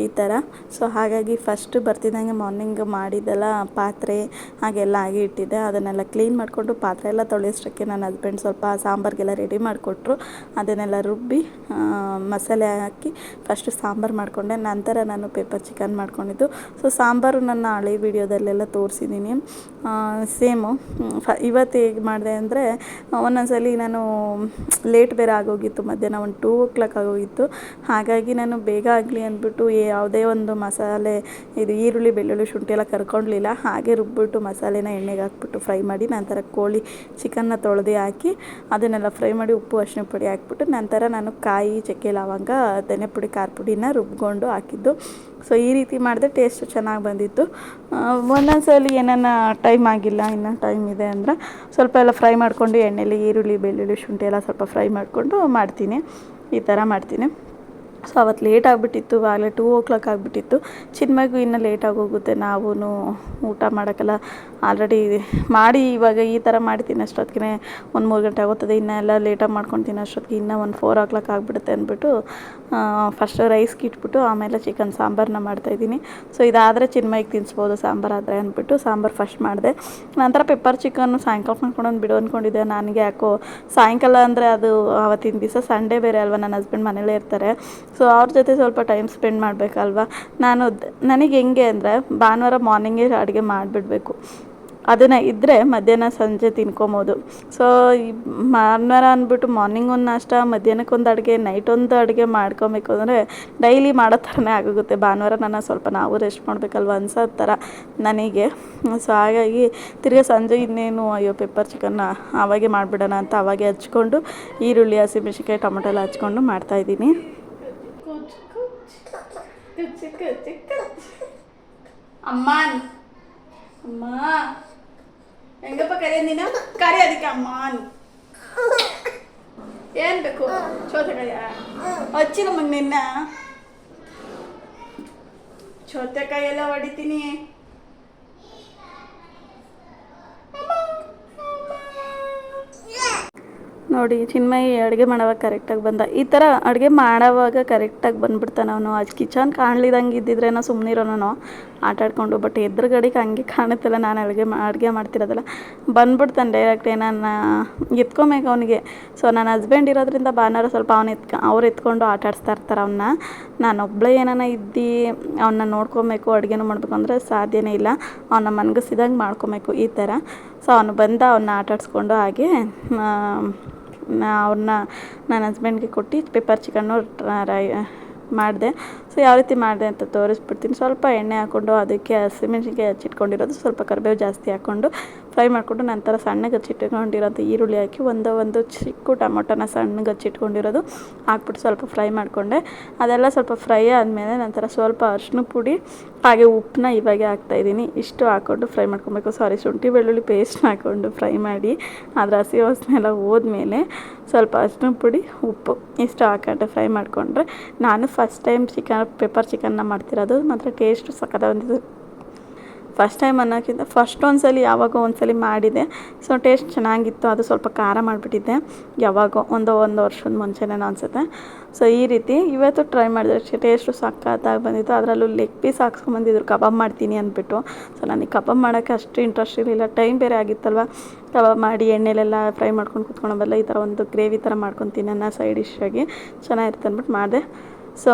ಈ ಥರ ಸೊ ಹಾಗಾಗಿ ಫಸ್ಟ್ ಬರ್ತಿದ್ದಂಗೆ ಮಾರ್ನಿಂಗ್ ಮಾಡಿದ್ದೆಲ್ಲ ಪಾತ್ರೆ ಹಾಗೆಲ್ಲ ಆಗಿ ಇಟ್ಟಿದ್ದೆ. ಅದನ್ನೆಲ್ಲ ಕ್ಲೀನ್ ಮಾಡಿಕೊಂಡು ಪಾತ್ರೆ ಎಲ್ಲ ತೊಳೆಯೋಷ್ಟಕ್ಕೆ ನನ್ನ ಹಸ್ಬೆಂಡ್ ಸ್ವಲ್ಪ ಸಾಂಬಾರಿಗೆಲ್ಲ ರೆಡಿ ಮಾಡಿಕೊಟ್ರು. ಅದನ್ನೆಲ್ಲ ರುಬ್ಬಿ ಮಸಾಲೆ ಹಾಕಿ ಫಸ್ಟು ಸಾಂಬಾರು ಮಾಡಿಕೊಂಡೆ. ನಂತರ ನಾನು ಪೇಪರ್ ಚಿಕನ್ ಮಾಡ್ಕೊಂಡಿದ್ದು. ಸೊ ಸಾಂಬಾರು ನನ್ನ ಹಳೆ ವೀಡಿಯೋದಲ್ಲೆಲ್ಲ ತೋರಿಸಿದ್ದೀನಿ. ಸೇಮು ಫ ಇವತ್ತು ಹೇಗೆ ಮಾಡಿದೆ ಅಂದರೆ, ಒಂದೊಂದ್ಸಲಿ ನಾನು ಲೇಟ್ ಬೇರೆ ಆಗೋಗಿತ್ತು. ಮಧ್ಯಾಹ್ನ ಒಂದು ಟೂ ಓ ಕ್ಲಾಕ್ ಆಗೋಗಿತ್ತು. ಹಾಗಾಗಿ ನಾನು ಬೇಗ ಆಗಲಿ ಅಂದ್ಬಿಟ್ಟು ಯಾವುದೇ ಒಂದು ಮಸಾಲೆ, ಇದು ಈರುಳ್ಳಿ, ಬೆಳ್ಳುಳ್ಳಿ ಶುಂಠಿ ಎಲ್ಲ ಕರ್ಕೊಂಡ್ಲಿಲ್ಲ ಹಾಗೆ ರುಬ್ಬಿಟ್ಟು ಮಸಾಲೆನ ಎಣ್ಣೆಗೆ ಹಾಕ್ಬಿಟ್ಟು ಫ್ರೈ ಮಾಡಿ ನಂತರ ಕೋಳಿ ಚಿಕನ್ನ ತೊಳೆದು ಹಾಕಿ ಅದನ್ನೆಲ್ಲ ಫ್ರೈ ಮಾಡಿ ಉಪ್ಪು, ಅರಿಶಿನ ಪುಡಿ ಹಾಕ್ಬಿಟ್ಟು ನಂತರ ನಾನು ಕಾಯಿ, ಚಕ್ಕೆ, ಲವಂಗ ಧನೆ ಪುಡಿ, ಖಾರ ಪುಡಿನ ರುಬ್ಕೊಂಡು ಹಾಕಿದ್ದು. ಸೊ ಈ ರೀತಿ ಮಾಡಿದ್ರೆ ಟೇಸ್ಟ್ ಚೆನ್ನಾಗಿ ಬಂದಿತ್ತು. ಒಂದೊಂದು ಏನನ್ನ ಟೈಮ್ ಆಗಿಲ್ಲ ಇನ್ನೊಂದು ಟೈಮ್ ಇದೆ ಅಂದರೆ ಸ್ವಲ್ಪ ಎಲ್ಲ ಫ್ರೈ ಮಾಡಿಕೊಂಡು ಎಣ್ಣೆಲಿ, ಈರುಳ್ಳಿ, ಬೆಳ್ಳುಳ್ಳಿ, ಶುಂಠಿ ಎಲ್ಲ ಸ್ವಲ್ಪ ಫ್ರೈ ಮಾಡಿಕೊಂಡು ಮಾಡ್ತೀನಿ. ಈ ಥರ ಮಾಡ್ತೀನಿ. ಸೊ ಅವತ್ತು ಲೇಟ್ ಆಗಿಬಿಟ್ಟಿತ್ತು, ಆಗಲೇ ಟೂ ಓ ಕ್ಲಾಕ್ ಆಗಿಬಿಟ್ಟಿತ್ತು. ಚಿನ್ಮಗೂ ಇನ್ನೂ ಲೇಟಾಗಿ ಹೋಗುತ್ತೆ ನಾವು ಊಟ ಮಾಡೋಕ್ಕೆಲ್ಲ ಆಲ್ರೆಡಿ ಮಾಡಿ ಇವಾಗ ಈ ಥರ ಮಾಡ್ತೀನಿ ಅಷ್ಟೊತ್ತಿಗೆ ಒಂದು ಮೂರು ಗಂಟೆ ಆಗುತ್ತದೆ, ಇನ್ನೂ ಎಲ್ಲ ಲೇಟಾಗಿ ಮಾಡ್ಕೊತೀನಿ ಅಷ್ಟೊತ್ತಿಗೆ ಇನ್ನೂ ಒಂದು ಫೋರ್ ಓ ಕ್ಲಾಕ್ ಆಗಿಬಿಡುತ್ತೆ ಅಂದ್ಬಿಟ್ಟು ಫಸ್ಟ್ ರೈಸ್ಗೆ ಇಟ್ಬಿಟ್ಟು ಆಮೇಲೆ ಚಿಕನ್ ಸಾಂಬಾರನ್ನ ಮಾಡ್ತಾಯಿದ್ದೀನಿ ಸೊ ಇದಾದರೆ ಚಿನ್ಮಯಿಗೆ ತಿನ್ಸ್ಬೋದು ಸಾಂಬಾರು ಆದರೆ ಅಂದ್ಬಿಟ್ಟು ಸಾಂಬಾರು ಫಸ್ಟ್ ಮಾಡಿದೆ. ನಂತರ ಪೆಪ್ಪರ್ ಚಿಕನ್ನು ಸಾಯಂಕಾಲ ಮಾಡ್ಕೊಂಡು ಬಿಡು ಅಂದ್ಕೊಂಡಿದ್ದೆ ನನಗೆ ಯಾಕೋ ಸಾಯಂಕಾಲ ಅಂದರೆ ಅದು ಆವತ್ತಿನ ದಿವಸ ಸಂಡೇ ಬೇರೆ ಅಲ್ವಾ ನನ್ನ ಹಸ್ಬೆಂಡ್ ಮನೇಲೇ ಇರ್ತಾರೆ. ಸೊ ಅವ್ರ ಜೊತೆ ಸ್ವಲ್ಪ ಟೈಮ್ ಸ್ಪೆಂಡ್ ಮಾಡಬೇಕಲ್ವ? ನಾನು ನನಗೆ ಹೆಂಗೆ ಅಂದರೆ ಭಾನುವಾರ ಮಾರ್ನಿಂಗೇ ಅಡುಗೆ ಮಾಡಿಬಿಡ್ಬೇಕು. ಅದನ್ನು ಇದ್ದರೆ ಮಧ್ಯಾಹ್ನ ಸಂಜೆ ತಿನ್ಕೊಬೋದು. ಸೊ ಭಾನುವಾರ ಅಂದ್ಬಿಟ್ಟು ಮಾರ್ನಿಂಗ್ ಒಂದು ನಾಷ್ಟ, ಮಧ್ಯಾಹ್ನಕ್ಕೆ ಒಂದು ಅಡುಗೆ ನೈಟ್ ಒಂದು ಅಡುಗೆ ಮಾಡ್ಕೊಬೇಕು ಅಂದರೆ ಡೈಲಿ ಮಾಡೋ ಥರನೇ ಆಗೋಗುತ್ತೆ. ಭಾನುವಾರ ನಾನು ಸ್ವಲ್ಪ ನಾವು ರೆಸ್ಟ್ ಮಾಡಬೇಕಲ್ವ ಅನ್ಸೋ ಥರ ನನಗೆ. ಸೊ ಹಾಗಾಗಿ ತಿರ್ಗಿ ಸಂಜೆ ಇನ್ನೇನು, ಅಯ್ಯೋ ಪೆಪ್ಪರ್ ಚಿಕನ್ನ ಆವಾಗೆ ಮಾಡಿಬಿಡೋಣ ಅಂತ ಆವಾಗೆ ಹಚ್ಕೊಂಡು ಈರುಳ್ಳಿ, ಹಸಿಮೆಣ್ಸಿನ್ಕಾಯಿ, ಟೊಮೊಟೊ ಎಲ್ಲ ಹಚ್ಕೊಂಡು ಮಾಡ್ತಾಯಿದ್ದೀನಿ ಅಮ್ಮ ಅಮ್ಮ. ಹೆಂಗಪ್ಪ ಕರೆ ನೀನು? ಕರಿ ಅದಕ್ಕೆ ಅಮ್ಮನ್. ಏನ್ ಬೇಕು? ಚೋತೆಕಾಯ ಹಚ್ಚಿ ನಮಗೆ ನಿನ್ನ. ಚೋತೆಕಾಯಿ ಎಲ್ಲ ಹೊಡಿತೀನಿ ನೋಡಿ, ಚಿನ್ಮಯಿ ಅಡುಗೆ ಮಾಡೋವಾಗ ಕರೆಕ್ಟಾಗಿ ಬಂದ. ಈ ಥರ ಅಡುಗೆ ಮಾಡೋವಾಗ ಕರೆಕ್ಟಾಗಿ ಬಂದ್ಬಿಡ್ತಾನೆ ಅವನು. ಅಜ್ ಕಿಚನ್ ಕಾಣ್ಲಿದಂಗೆ ಇದ್ದಿದ್ರೆ ನಾವು ಸುಮ್ಮನಿರೋನು ಆಟ ಆಡ್ಕೊಂಡು ಬಟ್ ಎದುರುಗಡೆಗೆ ಹಂಗೆ ಕಾಣುತ್ತಲ್ಲ, ನಾನು ಅಡುಗೆ ಮಾ, ಅಡುಗೆ ಮಾಡ್ತಿರೋದಲ್ಲ. ಬಂದ್ಬಿಡ್ತಾನೆ ಡೈರೆಕ್ಟ್ ಏನನ್ನ ಎತ್ಕೊಬೇಕು ಅವನಿಗೆ. ಸೊ ನನ್ನ ಹಸ್ಬೆಂಡ್ ಇರೋದ್ರಿಂದ ಭಾನುವಾರ ಸ್ವಲ್ಪ ಅವ್ನು ಎತ್ಕ, ಅವ್ರು ಎತ್ಕೊಂಡು ಆಟ ಆಡಿಸ್ತಾ ಇರ್ತಾರೆ ಅವನ್ನ ನಾನೊಬ್ಬಳೇ ಏನಾನ ಇದ್ದು ಅವನ್ನ ನೋಡ್ಕೊಬೇಕು, ಅಡುಗೆನೂ ಮಾಡಬೇಕು ಅಂದರೆ ಸಾಧ್ಯನೇ ಇಲ್ಲ. ಅವನ್ನ ಮನ್ಗಿಸಿದಂಗೆ ಮಾಡ್ಕೊಬೇಕು ಈ ಥರ ಸೊ ಅವನು ಬಂದ ಅವನ್ನ ಆಟಾಡಿಸ್ಕೊಂಡು ಹಾಗೆ ನಾ ಅವ್ರನ್ನ ನನ್ನ ಹಸ್ಬೆಂಡ್ಗೆ ಕೊಟ್ಟು ಪೆಪ್ಪರ್ ಚಿಕನ್ನು ಮಾಡಿದೆ. ಸೊ ಯಾವ ರೀತಿ ಮಾಡಿದೆ ಅಂತ ತೋರಿಸ್ಬಿಡ್ತೀನಿ. ಸ್ವಲ್ಪ ಎಣ್ಣೆ ಹಾಕ್ಕೊಂಡು ಅದಕ್ಕೆ ಹಸಿಮೆಣ್ಸಿನ್ಕಾಯಿ ಹಚ್ಚಿಟ್ಕೊಂಡಿರೋದು, ಸ್ವಲ್ಪ ಕರಿಬೇವು ಜಾಸ್ತಿ ಹಾಕ್ಕೊಂಡು ಫ್ರೈ ಮಾಡಿಕೊಂಡು ನಂತರ ಸಣ್ಣಗೆ ಹಚ್ಚಿಟ್ಕೊಂಡಿರೋದು ಈರುಳ್ಳಿ ಹಾಕಿ ಒಂದು ಒಂದು ಚಿಕ್ಕ ಟೊಮೊಟೊನ ಸಣ್ಣಗೆ ಹಚ್ಚಿಟ್ಕೊಂಡಿರೋದು ಹಾಕ್ಬಿಟ್ಟು ಸ್ವಲ್ಪ ಫ್ರೈ ಮಾಡಿಕೊಂಡೆ. ಅದೆಲ್ಲ ಸ್ವಲ್ಪ ಫ್ರೈ ಆದಮೇಲೆ ನಂತರ ಸ್ವಲ್ಪ ಅರಿಶಿನ ಪುಡಿ, ಹಾಗೆ ಉಪ್ಪನ್ನ ಇವಾಗೆ ಹಾಕ್ತಾಯಿದ್ದೀನಿ ಇಷ್ಟು ಹಾಕ್ಕೊಂಡು ಫ್ರೈ ಮಾಡ್ಕೊಬೇಕು. ಸಾರಿ, ಶುಂಠಿ, ಬೆಳ್ಳುಳ್ಳಿ ಪೇಸ್ಟ್ ಹಾಕ್ಕೊಂಡು ಫ್ರೈ ಮಾಡಿ ಅದರ ಹಸಿ ಹೊಸನೆಲ್ಲ ಹೋದ್ಮೇಲೆ ಸ್ವಲ್ಪ ಅರಿಶಿನ ಪುಡಿ, ಉಪ್ಪು ಇಷ್ಟು ಹಾಕೊಂಡು ಫ್ರೈ ಮಾಡಿಕೊಂಡ್ರೆ ನಾನು ಫಸ್ಟ್ ಟೈಮ್ ಚಿಕನ್ ಪೆಪ್ಪರ್ ಚಿಕನ್ನ ಮಾಡ್ತಿರೋದು, ಮಾತ್ರ ಟೇಸ್ಟ್ ಸಕ್ಕದ ಬಂದಿದ್ದು ಫಸ್ಟ್ ಟೈಮ್ ಅನ್ನೋಕ್ಕಿಂತ ಫಸ್ಟ್ ಒಂದ್ಸಲಿ, ಯಾವಾಗೋ ಒಂದ್ಸಲಿ ಮಾಡಿದೆ. ಸೊ ಟೇಸ್ಟ್ ಚೆನ್ನಾಗಿತ್ತು. ಅದು ಸ್ವಲ್ಪ ಖಾರ ಮಾಡಿಬಿಟ್ಟಿದ್ದೆ. ಯಾವಾಗೋ ಒಂದು ಒಂದು ವರ್ಷದ ಮುಂಚೆನೇ ಅನಿಸುತ್ತೆ. ಸೊ ಈ ರೀತಿ ಇವತ್ತು ಟ್ರೈ ಮಾಡಿದ್ರೆ ಟೇಸ್ಟು ಸಖತ್ತಾಗಿ ಬಂದಿತ್ತು. ಅದರಲ್ಲೂ ಲೆಗ್ ಪೀಸ್ ಹಾಕ್ಸ್ಕೊಂಬಂದಿದ್ರು ಕಬಾಬ್ ಮಾಡ್ತೀನಿ ಅಂದ್ಬಿಟ್ಟು. ಸೊ ನನಗೆ ಕಬಾಬ್ ಮಾಡೋಕ್ಕೆ ಅಷ್ಟು ಇಂಟ್ರೆಸ್ಟ್ ಇರಲಿಲ್ಲ. ಟೈಮ್ ಬೇರೆ ಆಗಿತ್ತಲ್ವ? ಕಬಾಬ್ ಮಾಡಿ ಎಣ್ಣೆಲೆಲ್ಲ ಫ್ರೈ ಮಾಡ್ಕೊಂಡು ಕುತ್ಕೊಳೋವಲ್ಲ ಈ ಥರ ಒಂದು ಗ್ರೇವಿ ಥರ ಮಾಡ್ಕೊತೀನಿ ಅನ್ನೋ ಸೈಡ್ ಡಿಶ್ಶಾಗಿ ಚೆನ್ನಾಗಿರುತ್ತೆ ಅಂದ್ಬಿಟ್ಟು ಮಾಡಿದೆ. ಸೊ,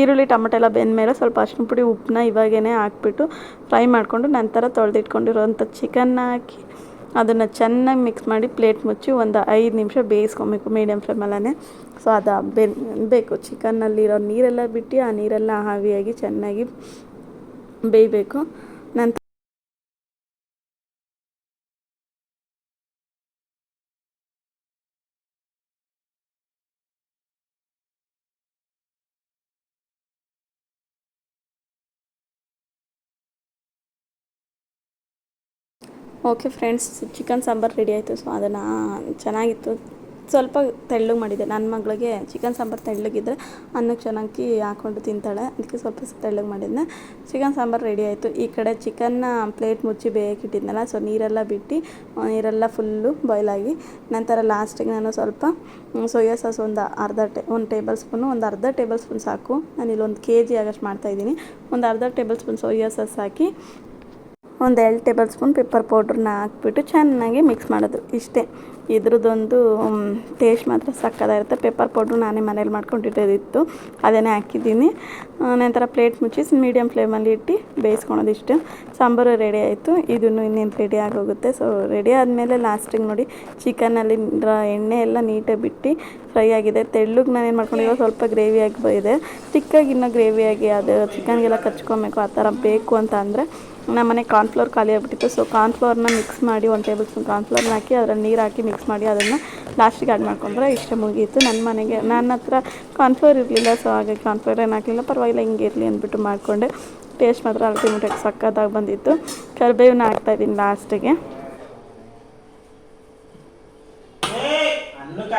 ಈರುಳ್ಳಿ, ಟೊಮೆಟೊ ಎಲ್ಲ ಬೆಂದಮೇಲೆ ಸ್ವಲ್ಪ ಅರಿಶಿನ ಪುಡಿ ಉಪ್ಪನ್ನ ಇವಾಗೇ ಹಾಕ್ಬಿಟ್ಟು ಫ್ರೈ ಮಾಡಿಕೊಂಡು ನಂತರ ತೊಳೆದಿಟ್ಕೊಂಡಿರೋಂಥ ಚಿಕನ್ನ ಹಾಕಿ ಅದನ್ನು ಚೆನ್ನಾಗಿ ಮಿಕ್ಸ್ ಮಾಡಿ ಪ್ಲೇಟ್ ಮುಚ್ಚಿ ಒಂದು ಐದು ನಿಮಿಷ ಬೇಯಿಸ್ಕೊಬೇಕು ಮೀಡಿಯಮ್ ಫ್ಲೇಮಲ್ಲೇ ಸೊ, ಅದು ಬೆಂದಬೇಕು. ಚಿಕನ್ನಲ್ಲಿರೋ ನೀರೆಲ್ಲ ಬಿಟ್ಟು ಆ ನೀರೆಲ್ಲ ಆವಿಯಾಗಿ ಚೆನ್ನಾಗಿ ಬೇಯಬೇಕು. ನಂತರ okay friends, chicken sambar ready ಆಯಿತು. ಸೊ ಅದನ್ನು ಚೆನ್ನಾಗಿತ್ತು. ಸ್ವಲ್ಪ ತೆಳ್ಳಗೆ ಮಾಡಿದ್ದೆ ನನ್ನ ಮಗಳಿಗೆ ಚಿಕನ್ ಸಾಂಬಾರು ತೆಳ್ಳಗಿದ್ರೆ ಅನ್ನಕ್ಕೆ ಚೆನ್ನಾಗಿ ಹಾಕ್ಕೊಂಡು ತಿಂತಾಳೆ. ಅದಕ್ಕೆ ಸ್ವಲ್ಪ ತೆಳ್ಳಗೆ ಮಾಡಿದ್ದೆ ಚಿಕನ್ ಸಾಂಬಾರು ರೆಡಿ ಆಯಿತು. ಈ ಕಡೆ ಚಿಕನ್ನ ಪ್ಲೇಟ್ ಮುಚ್ಚಿ ಬೇಯಕ್ಕೆ ಸೊ ನೀರೆಲ್ಲ ಬಿಟ್ಟು ನೀರೆಲ್ಲ ಫುಲ್ಲು ಬಾಯ್ಲ್ ಆಗಿ, ನಂತರ ಲಾಸ್ಟಿಗೆ ನಾನು ಸ್ವಲ್ಪ ಸೋಯಾ ಸಾಸ್ ಒಂದು ಅರ್ಧ ಟೇ, ಒಂದು ಟೇಬಲ್ ಸ್ಪೂನು ಒಂದು ಅರ್ಧ ಟೇಬಲ್ ಸ್ಪೂನ್ ಸಾಕು. ನಾನು ಇಲ್ಲೊಂದು ಕೆ ಜಿ ಆಗಷ್ಟು ಮಾಡ್ತಾಯಿದ್ದೀನಿ ಒಂದು ಅರ್ಧ ಟೇಬಲ್ ಸ್ಪೂನ್ ಸೋಯಾ ಸಾಸ್ ಹಾಕಿ ಒಂದು ಎರಡು ಟೇಬಲ್ ಸ್ಪೂನ್ ಪೆಪ್ಪರ್ ಪೌಡ್ರನ್ನ ಹಾಕ್ಬಿಟ್ಟು ಚೆನ್ನಾಗಿ ಮಿಕ್ಸ್ ಮಾಡೋದು. ಇಷ್ಟೇ. ಇದ್ರದ್ದೊಂದು ಟೇಸ್ಟ್ ಮಾತ್ರ ಸಕ್ಕತ್ತಾಗಿರುತ್ತೆ. ಪೆಪ್ಪರ್ ಪೌಡ್ರು ನಾನೇ ಮನೇಲಿ ಮಾಡ್ಕೊಂಡಿರೋದಿತ್ತು. ಅದನ್ನೇ ಹಾಕಿದ್ದೀನಿ. ನಂತರ ಪ್ಲೇಟ್ ಮುಚ್ಚಿ ಮೀಡಿಯಮ್ ಫ್ಲೇಮಲ್ಲಿ ಇಟ್ಟು ಬೇಯಿಸ್ಕೊಳೋದು ಇಷ್ಟು ಸಾಂಬಾರು ರೆಡಿ ಆಯಿತು. ಇದನ್ನು ಇನ್ನೇನು ರೆಡಿ ಆಗೋಗುತ್ತೆ. ಸೊ ರೆಡಿ ಆದಮೇಲೆ ಲಾಸ್ಟಿಗೆ ನೋಡಿ ಚಿಕನಲ್ಲಿ ಎಣ್ಣೆ ಎಲ್ಲ ನೀಟಾಗಿ ಬಿಟ್ಟು ಫ್ರೈ ಆಗಿದೆ. ತೆಳ್ಳಗೆ ನಾನು ಏನು ಮಾಡ್ಕೊಂಡಿರೋ ಸ್ವಲ್ಪ ಗ್ರೇವಿಯಾಗಿ ಬೈದೆ ಚಿಕ್ಕಾಗಿ ಇನ್ನೂ ಗ್ರೇವಿಯಾಗಿ ಅದು ಚಿಕನ್ಗೆಲ್ಲ ಕಚ್ಕೊಬೇಕು, ಆ ಥರ ಬೇಕು ಅಂತ ಅಂದರೆ ನಮ್ಮನೆ ಕಾರ್ನ್ಫ್ಲೋರ್ ಖಾಲಿ ಆಗಿಬಿಟ್ಟಿತ್ತು. ಸೊ ಕಾರ್ನ್ಫ್ಲೋರ್ನ ಮಿಕ್ಸ್ ಮಾಡಿ ಒಂದು ಟೇಬಲ್ ಸ್ಪೂನ್ ಕಾರ್ನ್ಫ್ಲೋರ್ನ ಹಾಕಿ ಅದರಲ್ಲಿ ನೀರು ಹಾಕಿ ಮಿಕ್ಸ್ ಮಾಡಿ ಅದನ್ನು ಲಾಸ್ಟಿಗೆ ಆ್ಯಡ್ ಮಾಡ್ಕೊಂಡ್ರೆ ಇಷ್ಟ ಮುಗಿಯಿತು ನನ್ನ ಮನೆಗೆ, ನನ್ನ ಹತ್ರ ಕಾರ್ನ್ಫ್ಲೋರ್ ಇರಲಿಲ್ಲ. ಸೊ ಹಾಗಾಗಿ ಕಾರ್ನ್ಫ್ಲೋರ್ ಏನು ಹಾಕಲಿಲ್ಲ. ಪರವಾಗಿಲ್ಲ. ಹಿಂಗೆ ಇರಲಿ ಅಂದ್ಬಿಟ್ಟು ಮಾಡಿಕೊಂಡೆ. ಟೇಸ್ಟ್ ಮಾತ್ರ ಅಲ್ಟಿಮೇಟಾಗಿ ಸಕ್ಕತ್ತಾಗಿ ಬಂದಿತ್ತು. ಕರಿಬೇವನ್ನ ಹಾಕ್ತಾಯಿದ್ದೀನಿ ಲಾಸ್ಟಿಗೆ ಅನ್ನಕ್ಕೆ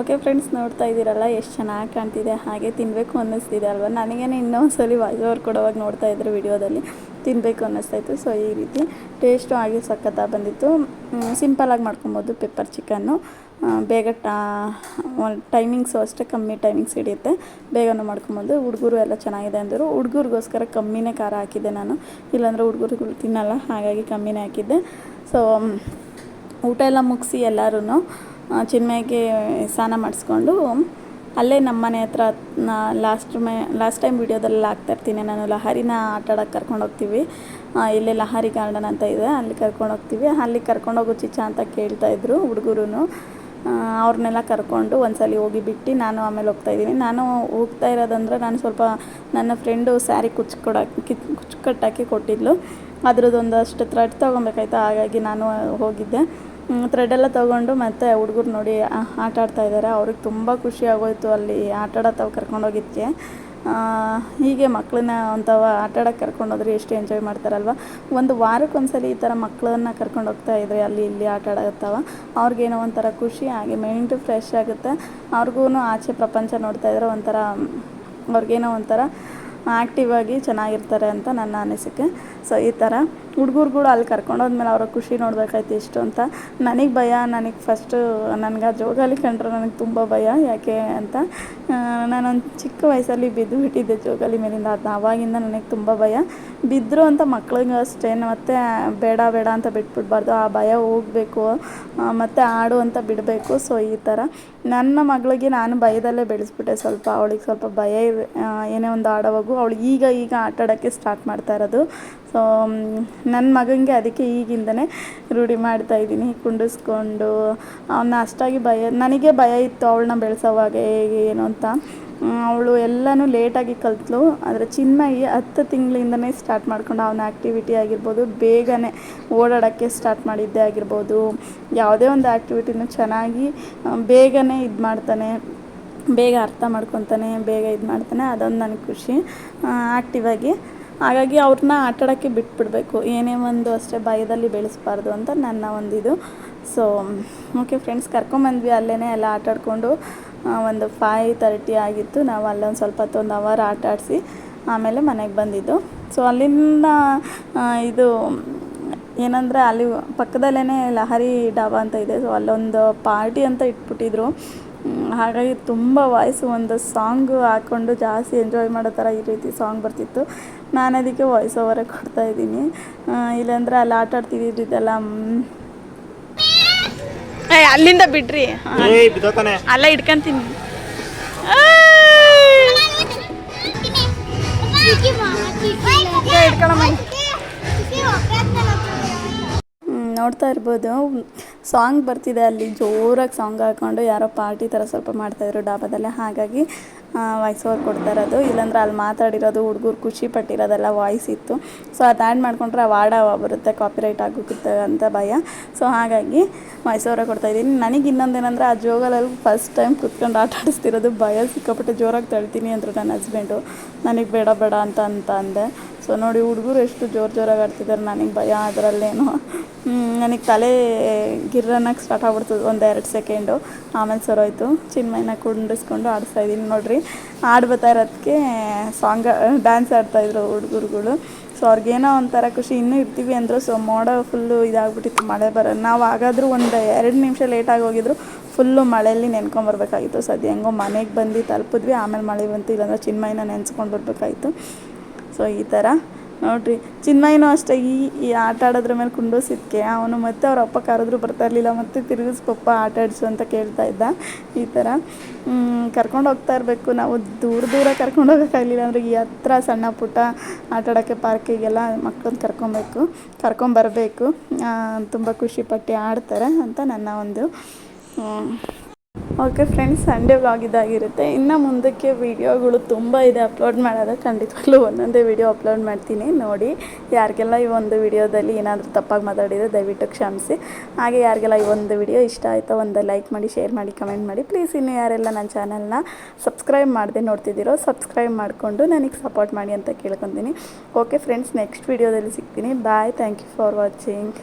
ಓಕೆ ಫ್ರೆಂಡ್ಸ್, ನೋಡ್ತಾ ಇದ್ದೀರಲ್ಲ, ಎಷ್ಟು ಚೆನ್ನಾಗಿ ಕಾಣ್ತಿದೆ, ಹಾಗೆ ತಿನ್ನಬೇಕು ಅನ್ನಿಸ್ತಿದೆ ಅಲ್ವಾ? ನನಗೇನೆ ಇನ್ನೊಂದ್ಸಲಿ ವಾಯ್ಸ್ ಓವರ್ ಕೊಡೋವಾಗ ನೋಡ್ತಾ ಇದ್ರು ವಿಡಿಯೋದಲ್ಲಿ. ತಿನ್ನಬೇಕು ಅನ್ನಿಸ್ತಾ ಇತ್ತು ಸೊ, ಈ ರೀತಿ ಟೇಸ್ಟು ಆಗಿ ಸಖತ್ತಾಗಿ ಬಂದಿತ್ತು. ಸಿಂಪಲಾಗಿ ಮಾಡ್ಕೊಬೋದು ಪೆಪ್ಪರ್ ಚಿಕನ್ನು. ಬೇಗ ಟೈಮಿಂಗ್ಸು ಅಷ್ಟೇ ಕಮ್ಮಿ ಟೈಮಿಂಗ್ಸ್ ಹಿಡಿಯುತ್ತೆ. ಬೇಗನೂ ಮಾಡ್ಕೊಬೋದು. ಹುಡುಗರು ಎಲ್ಲ ಚೆನ್ನಾಗಿದೆ ಅಂದರು. ಹುಡುಗರಿಗೋಸ್ಕರ ಕಮ್ಮಿನೇ ಖಾರ ಹಾಕಿದ್ದೆ ನಾನು. ಇಲ್ಲಾಂದರೆ ಹುಡುಗರುಗಳು ತಿನ್ನಲ್ಲ, ಹಾಗಾಗಿ ಕಮ್ಮಿನೇ ಹಾಕಿದ್ದೆ. ಸೊ ಊಟ ಎಲ್ಲ ಮುಗಿಸಿ ಎಲ್ಲರೂ ಚಿನ್ಮಯ್ಗೆ ಸ್ನಾನ ಮಾಡಿಸ್ಕೊಂಡು ಅಲ್ಲೇ ನಮ್ಮ ಮನೆ ಹತ್ರ ಲಾಸ್ಟ್ ಮೇ ಲಾಸ್ಟ್ ಟೈಮ್ ವೀಡಿಯೋದಲ್ಲಿ ಹಾಕ್ತಾ ಇರ್ತೀನಿ. ನಾನು ಲಹರಿನ ಆಟ ಆಡೋಕ್ಕೆ ಕರ್ಕೊಂಡು ಹೋಗ್ತೀವಿ. ಇಲ್ಲೇ ಲಹರಿ ಗಾರ್ಡನ್ ಅಂತ ಇದೆ. ಅಲ್ಲಿ ಕರ್ಕೊಂಡು ಹೋಗ್ತೀವಿ. ಅಲ್ಲಿ ಕರ್ಕೊಂಡೋಗು ಚಿಚ್ಚ ಅಂತ ಕೇಳ್ತಾಯಿದ್ರು ಹುಡುಗರು ಅವ್ರನ್ನೆಲ್ಲ ಕರ್ಕೊಂಡು ಒಂದ್ಸಲಿ ಹೋಗಿ ಬಿಟ್ಟು ನಾನು ಆಮೇಲೆ ಹೋಗ್ತಾ ಇದ್ದೀನಿ. ನಾನು ಹೋಗ್ತಾ ಇರೋದಂದ್ರೆ ನಾನು ಸ್ವಲ್ಪ ನನ್ನ ಫ್ರೆಂಡು ಸ್ಯಾರಿ ಕುಚ್ಕೊಡಕ್ಕೆ ಕುಚ್ಚು ಕಟ್ಟಾಕಿ ಕೊಟ್ಟಿದ್ಲು. ಅದ್ರದ್ದೊಂದಷ್ಟು ಥ್ರೆಡ್ ತೊಗೊಬೇಕಾಯ್ತು. ಹಾಗಾಗಿ ನಾನು ಹೋಗಿದ್ದೆ. ಥ್ರೆಡ್ ಎಲ್ಲ ತೊಗೊಂಡು ಮತ್ತೆ ಹುಡುಗರು ನೋಡಿ ಆಟ ಆಡ್ತಾ ಇದ್ದಾರೆ ಅವ್ರಿಗೆ ತುಂಬ ಖುಷಿ ಆಗೋಯ್ತು ಅಲ್ಲಿ ಆಟ ಆಡತ್ತಾವ ಕರ್ಕೊಂಡೋಗಿದ್ದಕ್ಕೆ ಹೀಗೆ ಮಕ್ಕಳನ್ನ ಒಂಥವ ಆಟ ಆಡೋಕ್ಕೆ ಕರ್ಕೊಂಡೋದ್ರೆ ಎಷ್ಟು ಎಂಜಾಯ್ ಮಾಡ್ತಾರಲ್ವ? ಒಂದು ವಾರಕ್ಕೆ ವಾರಕ್ಕೊಂದ್ಸಲಿ ಈ ಥರ ಮಕ್ಕಳನ್ನ ಕರ್ಕೊಂಡು ಹೋಗ್ತಾ ಇದ್ರೆ ಅಲ್ಲಿ ಇಲ್ಲಿ ಆಟ ಆಡತ್ತವ ಅವ್ರಿಗೇನೋ ಒಂಥರ ಖುಷಿ ಹಾಗೆ ಮೈಂಡು ಫ್ರೆಶ್ ಆಗುತ್ತೆ. ಅವ್ರಿಗೂ ಆಚೆ ಪ್ರಪಂಚ ನೋಡ್ತಾ ಇದ್ರೆ ಒಂಥರ, ಅವ್ರಿಗೇನೋ ಒಂಥರ ಆ್ಯಕ್ಟಿವ್ ಆಗಿ ಚೆನ್ನಾಗಿರ್ತಾರೆ ಅಂತ ನನ್ನ ಅನಿಸಿಕೆ. ಸೊ ಈ ಥರ. ಹುಡುಗರುಗಳು ಅಲ್ಲಿ ಕರ್ಕೊಂಡೋದ್ಮೇಲೆ ಅವರ ಖುಷಿ ನೋಡ್ಬೇಕಾಯ್ತು ಇಷ್ಟು ಅಂತ. ನನಗೆ ಭಯ, ನನಗೆ ಫಸ್ಟು ನನಗೆ ಆ ಜೋಗಾಲಿ ಕಂಡ್ರೆ ನನಗೆ ತುಂಬ ಭಯ. ಯಾಕೆ ಅಂತ ನಾನೊಂದು ಚಿಕ್ಕ ವಯಸ್ಸಲ್ಲಿ ಬಿದ್ದು ಬಿಟ್ಟಿದ್ದೆ ಜೋಗಾಲಿ ಮೇಲಿಂದ. ಅದು ಆವಾಗಿಂದ ನನಗೆ ತುಂಬ ಭಯ. ಬಿದ್ದರು ಅಂತ ಮಕ್ಳಿಗೆ ಅಷ್ಟೇ, ಮತ್ತು ಬೇಡ ಬೇಡ ಅಂತ ಬಿಟ್ಬಿಡ್ಬಾರ್ದು. ಆ ಭಯ ಹೋಗಬೇಕು ಮತ್ತು ಆಡು ಅಂತ ಬಿಡಬೇಕು. ಸೊ ಈ ಥರ ನನ್ನ ಮಗಳಿಗೆ ನಾನು ಭಯದಲ್ಲೇ ಬೆಳೆಸ್ಬಿಟ್ಟೆ ಸ್ವಲ್ಪ. ಅವಳಿಗೆ ಸ್ವಲ್ಪ ಭಯ ಏನೇ ಒಂದು ಆಡೋವಾಗೂ, ಅವಳು ಈಗ ಈಗ ಆಟಾಡೋಕ್ಕೆ ಸ್ಟಾರ್ಟ್ ಮಾಡ್ತಾ ಇರೋದು. ಸೊ ನನ್ನ ಮಗನಿಗೆ ಅದಕ್ಕೆ ಈಗಿಂದನೇ ರೂಢಿ ಮಾಡ್ತಾ ಇದ್ದೀನಿ, ಕುಂಡಿಸ್ಕೊಂಡು. ಅವನ್ನ ಅಷ್ಟಾಗಿ ಭಯ, ನನಗೆ ಭಯ ಇತ್ತು ಅವಳನ್ನ ಬೆಳೆಸೋವಾಗ ಹೇಗೆ ಏನು ಅಂತ. ಅವಳು ಎಲ್ಲನೂ ಲೇಟಾಗಿ ಕಲ್ತಳು. ಆದರೆ ಚಿನ್ಮಯಿ ಹತ್ತು ತಿಂಗಳಿಂದನೇ ಸ್ಟಾರ್ಟ್ ಮಾಡ್ಕೊಂಡು ಅವನ ಆ್ಯಕ್ಟಿವಿಟಿ ಆಗಿರ್ಬೋದು. ಬೇಗನೆ ಓಡಾಡೋಕ್ಕೆ ಸ್ಟಾರ್ಟ್ ಮಾಡಿದ್ದೇ ಆಗಿರ್ಬೋದು. ಯಾವುದೇ ಒಂದು ಆ್ಯಕ್ಟಿವಿಟಿನೂ ಚೆನ್ನಾಗಿ ಬೇಗನೆ ಇದು ಮಾಡ್ತಾನೆ. ಬೇಗ ಅರ್ಥ ಮಾಡ್ಕೊತಾನೆ, ಬೇಗ ಇದು ಮಾಡ್ತಾನೆ. ಅದೊಂದು ನನಗೆ ಖುಷಿ. ಆ್ಯಕ್ಟಿವ್ ಆಗಿ ಹಾಗಾಗಿ ಅವ್ರನ್ನ ಆಟಾಡೋಕ್ಕೆ ಬಿಟ್ಬಿಡಬೇಕು. ಏನೇ ಒಂದು ಅಷ್ಟೇ ಭಯದಲ್ಲಿ ಬೆಳೆಸ್ಬಾರ್ದು ಅಂತ ನನ್ನ ಒಂದು ಇದು ಸೊ ಓಕೆ ಫ್ರೆಂಡ್ಸ್ ಕರ್ಕೊಂಬಂದ್ವಿ. ಅಲ್ಲೇ ಎಲ್ಲ ಆಟಾಡಿಕೊಂಡು ಒಂದು ಫೈ ತರ್ಟಿ ಆಗಿತ್ತು. ನಾವು ಅಲ್ಲೊಂದು ಸ್ವಲ್ಪ ಹೊತ್ತು ಒಂದು ಅವರ್ ಆಟ ಆಡಿಸಿ ಆಮೇಲೆ ಮನೆಗೆ ಬಂದಿದ್ದು. ಸೊ ಅಲ್ಲಿಂದ ಇದು, ಏನಂದರೆ ಅಲ್ಲಿ ಪಕ್ಕದಲ್ಲೇ ಲಹರಿ ಡಾಬಾ ಅಂತ ಇದೆ. ಸೊ ಅಲ್ಲೊಂದು ಪಾರ್ಟಿ ಅಂತ ಇಟ್ಬಿಟ್ಟಿದ್ರು. ಹಾಗಾಗಿ ತುಂಬ ವಾಯ್ಸ್ ಒಂದು ಸಾಂಗ್ ಹಾಕ್ಕೊಂಡು ಜಾಸ್ತಿ ಎಂಜಾಯ್ ಮಾಡೋ ಥರ ಈ ರೀತಿ ಸಾಂಗ್ ಬರ್ತಿತ್ತು. ನಾನು ಅದಕ್ಕೆ ವಾಯ್ಸ್ ಓವರೇ ಕೊಡ್ತಾ ಇದ್ದೀನಿ. ಇಲ್ಲಾಂದರೆ ಅಲ್ಲಿ ಆಟ ಆಡ್ತಿದ್ದಿದ್ದೆಲ್ಲ ಅಲ್ಲಿಂದ ಬಿಡ್ರಿ. ಅಲ್ಲ ಇಟ್ಕೊಂತೀನಿ. ನೋಡ್ತಾ ಇರ್ಬೋದು. ಸಾಂಗ್ ಬರ್ತಿದೆ ಅಲ್ಲಿ ಜೋರಾಗಿ ಸಾಂಗ್ ಹಾಕ್ಕೊಂಡು ಯಾರೋ ಪಾರ್ಟಿ ಥರ ಸ್ವಲ್ಪ ಮಾಡ್ತಾಯಿದ್ರು ಡಾಬಾದಲ್ಲೇ. ಹಾಗಾಗಿ ವಾಯ್ಸ್ ಓವರ್ ಕೊಡ್ತಾ ಇರೋದು. ಇಲ್ಲಾಂದ್ರೆ ಅಲ್ಲಿ ಮಾತಾಡಿರೋದು, ಹುಡುಗರು ಖುಷಿ ಪಟ್ಟಿರೋದೆಲ್ಲ ವಾಯ್ಸ್ ಇತ್ತು. ಸೊ ಅದು ಆ್ಯಡ್ ಮಾಡ್ಕೊಂಡ್ರೆ ವಾಡ ಬರುತ್ತೆ ಕಾಪಿರೈಟ್ ಆಗೋಗುತ್ತೆ ಅಂತ ಭಯ. ಸೊ ಹಾಗಾಗಿ ವಾಯ್ಸ್ ಕೊಡ್ತಾ ಕೊಡ್ತಾಯಿದ್ದೀನಿ ನನಗೆ ಇನ್ನೊಂದೇನೆಂದರೆ ಆ ಜೋಗಲಲ್ಲಿ ಫಸ್ಟ್ ಟೈಮ್ ಕುತ್ಕೊಂಡು ಆಟ ಆಡಿಸ್ತಿರೋದು ಭಯ. ಸಿಕ್ಕಾಪಟ್ಟೆ ಜೋರಾಗಿ ತಳ್ತೀನಿ ಅಂದರು ನನ್ನ ಹಸ್ಬೆಂಡು ನನಗೆ ಬೇಡ ಬೇಡ ಅಂತ ಅಂತ ಅಂದೆ. ಸೊ ನೋಡಿ ಹುಡುಗರು ಎಷ್ಟು ಜೋರು ಜೋರಾಗಿ ಆಡ್ತಿದ್ದಾರೆ ನನಗೆ ಭಯ, ಅದರಲ್ಲೇನು. ನನಗೆ ತಲೆ ಗಿರ್ರನ್ನಕ್ಕೆ ಸ್ಟಾರ್ಟ್ ಆಗ್ಬಿಡ್ತದೆ ಒಂದು ಎರಡು ಸೆಕೆಂಡು ಆಮೇಲೆ ಸರೋಯ್ತು ಚಿನ್ಮಯ್ಯನ ಕುಂಡಿಸ್ಕೊಂಡು ಆಡಿಸ್ತಾ ಇದ್ದೀನಿ ನೋಡಿರಿ. ಆಡ್ ಬರ್ತಾ ಇರೋದಕ್ಕೆ ಸಾಂಗ್ ಡ್ಯಾನ್ಸ್ ಆಡ್ತಾಯಿದ್ರು ಹುಡುಗರುಗಳು. ಸೊ ಅವ್ರಿಗೇನೋ ಒಂಥರ ಖುಷಿ, ಇನ್ನೂ ಇರ್ತೀವಿ ಅಂದರು. ಸೊ ಮೋಡ ಫುಲ್ಲು ಇದಾಗ್ಬಿಟ್ಟಿತ್ತು, ಮಳೆ ಬರೋ ನಾವು ಹಾಗಾದರೂ ಒಂದು ಎರಡು ನಿಮಿಷ ಲೇಟಾಗಿ ಹೋಗಿದ್ರು ಫುಲ್ಲು ಮಳೆಯಲ್ಲಿ ನೆನ್ಕೊಂಬರ್ಬೇಕಾಗಿತ್ತು ಸದ್ಯ ಹೆಂಗೋ ಮನೆಗೆ ಬಂದು ತಲುಪಿದ್ವಿ, ಆಮೇಲೆ ಮಳೆ ಬಂತು, ಇಲ್ಲಾಂದ್ರೆ ಚಿನ್ಮಯ್ಯನ ನೆನೆಸ್ಕೊಂಡು ಬರ್ಬೇಕಾಯ್ತು ಸೊ ಈ ಥರ ನೋಡ್ರಿ ಚಿನ್ಮಯನು ಅಷ್ಟೇ, ಈ ಈ ಆಟ ಆಡೋದ್ರ ಮೇಲೆ ಕುಂಡೋಸಿದ್ಕೆ ಅವನು ಮತ್ತೆ ಅವ್ರ ಅಪ್ಪ ಕರೆದ್ರು ಬರ್ತಾ ಇರಲಿಲ್ಲ, ಮತ್ತೆ ತಿರುಗಿಸ್ ಪಪ್ಪ ಆಟ ಆಡಿಸು ಅಂತ ಕೇಳ್ತಾ ಇದ್ದ. ಈ ಥರ ಕರ್ಕೊಂಡು ಹೋಗ್ತಾ ಇರಬೇಕು. ನಾವು ದೂರ ದೂರ ಕರ್ಕೊಂಡು ಹೋಗೋಕ್ಕಾಗಲಿಲ್ಲ ಅಂದರೆ ಈ ಹತ್ರ ಸಣ್ಣ ಪುಟ್ಟ ಆಟ ಆಡೋಕ್ಕೆ ಪಾರ್ಕಿಗೆಲ್ಲ ಮಕ್ಕಳನ್ನ ಕರ್ಕೊಬೇಕು ಕರ್ಕೊಂಬರಬೇಕು ತುಂಬ ಖುಷಿಪಟ್ಟು ಆಡ್ತಾರೆ ಅಂತ ನನ್ನ ಒಂದು ಓಕೆ ಫ್ರೆಂಡ್ಸ್, ಸಂಡೇ ವ್ಲಾಗ್ ಇದಾಗಿರುತ್ತೆ. ಇನ್ನು ಮುಂದಕ್ಕೆ ವೀಡಿಯೋಗಳು ತುಂಬ ಇದೆ ಅಪ್ಲೋಡ್ ಮಾಡೋದು ಖಂಡಿತವಾಗ್ಲೂ ಒಂದೊಂದೇ ವೀಡಿಯೋ ಅಪ್ಲೋಡ್ ಮಾಡ್ತೀನಿ. ನೋಡಿ, ಯಾರಿಗೆಲ್ಲ ಈ ಒಂದು ವಿಡಿಯೋದಲ್ಲಿ ಏನಾದರೂ ತಪ್ಪಾಗಿ ಮಾತಾಡಿದರೆ ದಯವಿಟ್ಟು ಕ್ಷಮಿಸಿ. ಹಾಗೆ ಯಾರಿಗೆಲ್ಲ ಈ ಒಂದು ವಿಡಿಯೋ ಇಷ್ಟ ಆಯಿತು ಒಂದು ಲೈಕ್ ಮಾಡಿ ಶೇರ್ ಮಾಡಿ ಕಮೆಂಟ್ ಮಾಡಿ ಪ್ಲೀಸ್ ಇನ್ನು ಯಾರೆಲ್ಲ ನನ್ನ ಚಾನಲ್ನ ಸಬ್ಸ್ಕ್ರೈಬ್ ಮಾಡದೆ ನೋಡ್ತಿದ್ದೀರೋ ಸಬ್ಸ್ಕ್ರೈಬ್ ಮಾಡಿಕೊಂಡು ನನಗೆ ಸಪೋರ್ಟ್ ಮಾಡಿ ಅಂತ ಕೇಳ್ಕೊತೀನಿ. ಓಕೆ ಫ್ರೆಂಡ್ಸ್ ನೆಕ್ಸ್ಟ್ ವೀಡಿಯೋದಲ್ಲಿ ಸಿಗ್ತೀನಿ. Bye thank you for watching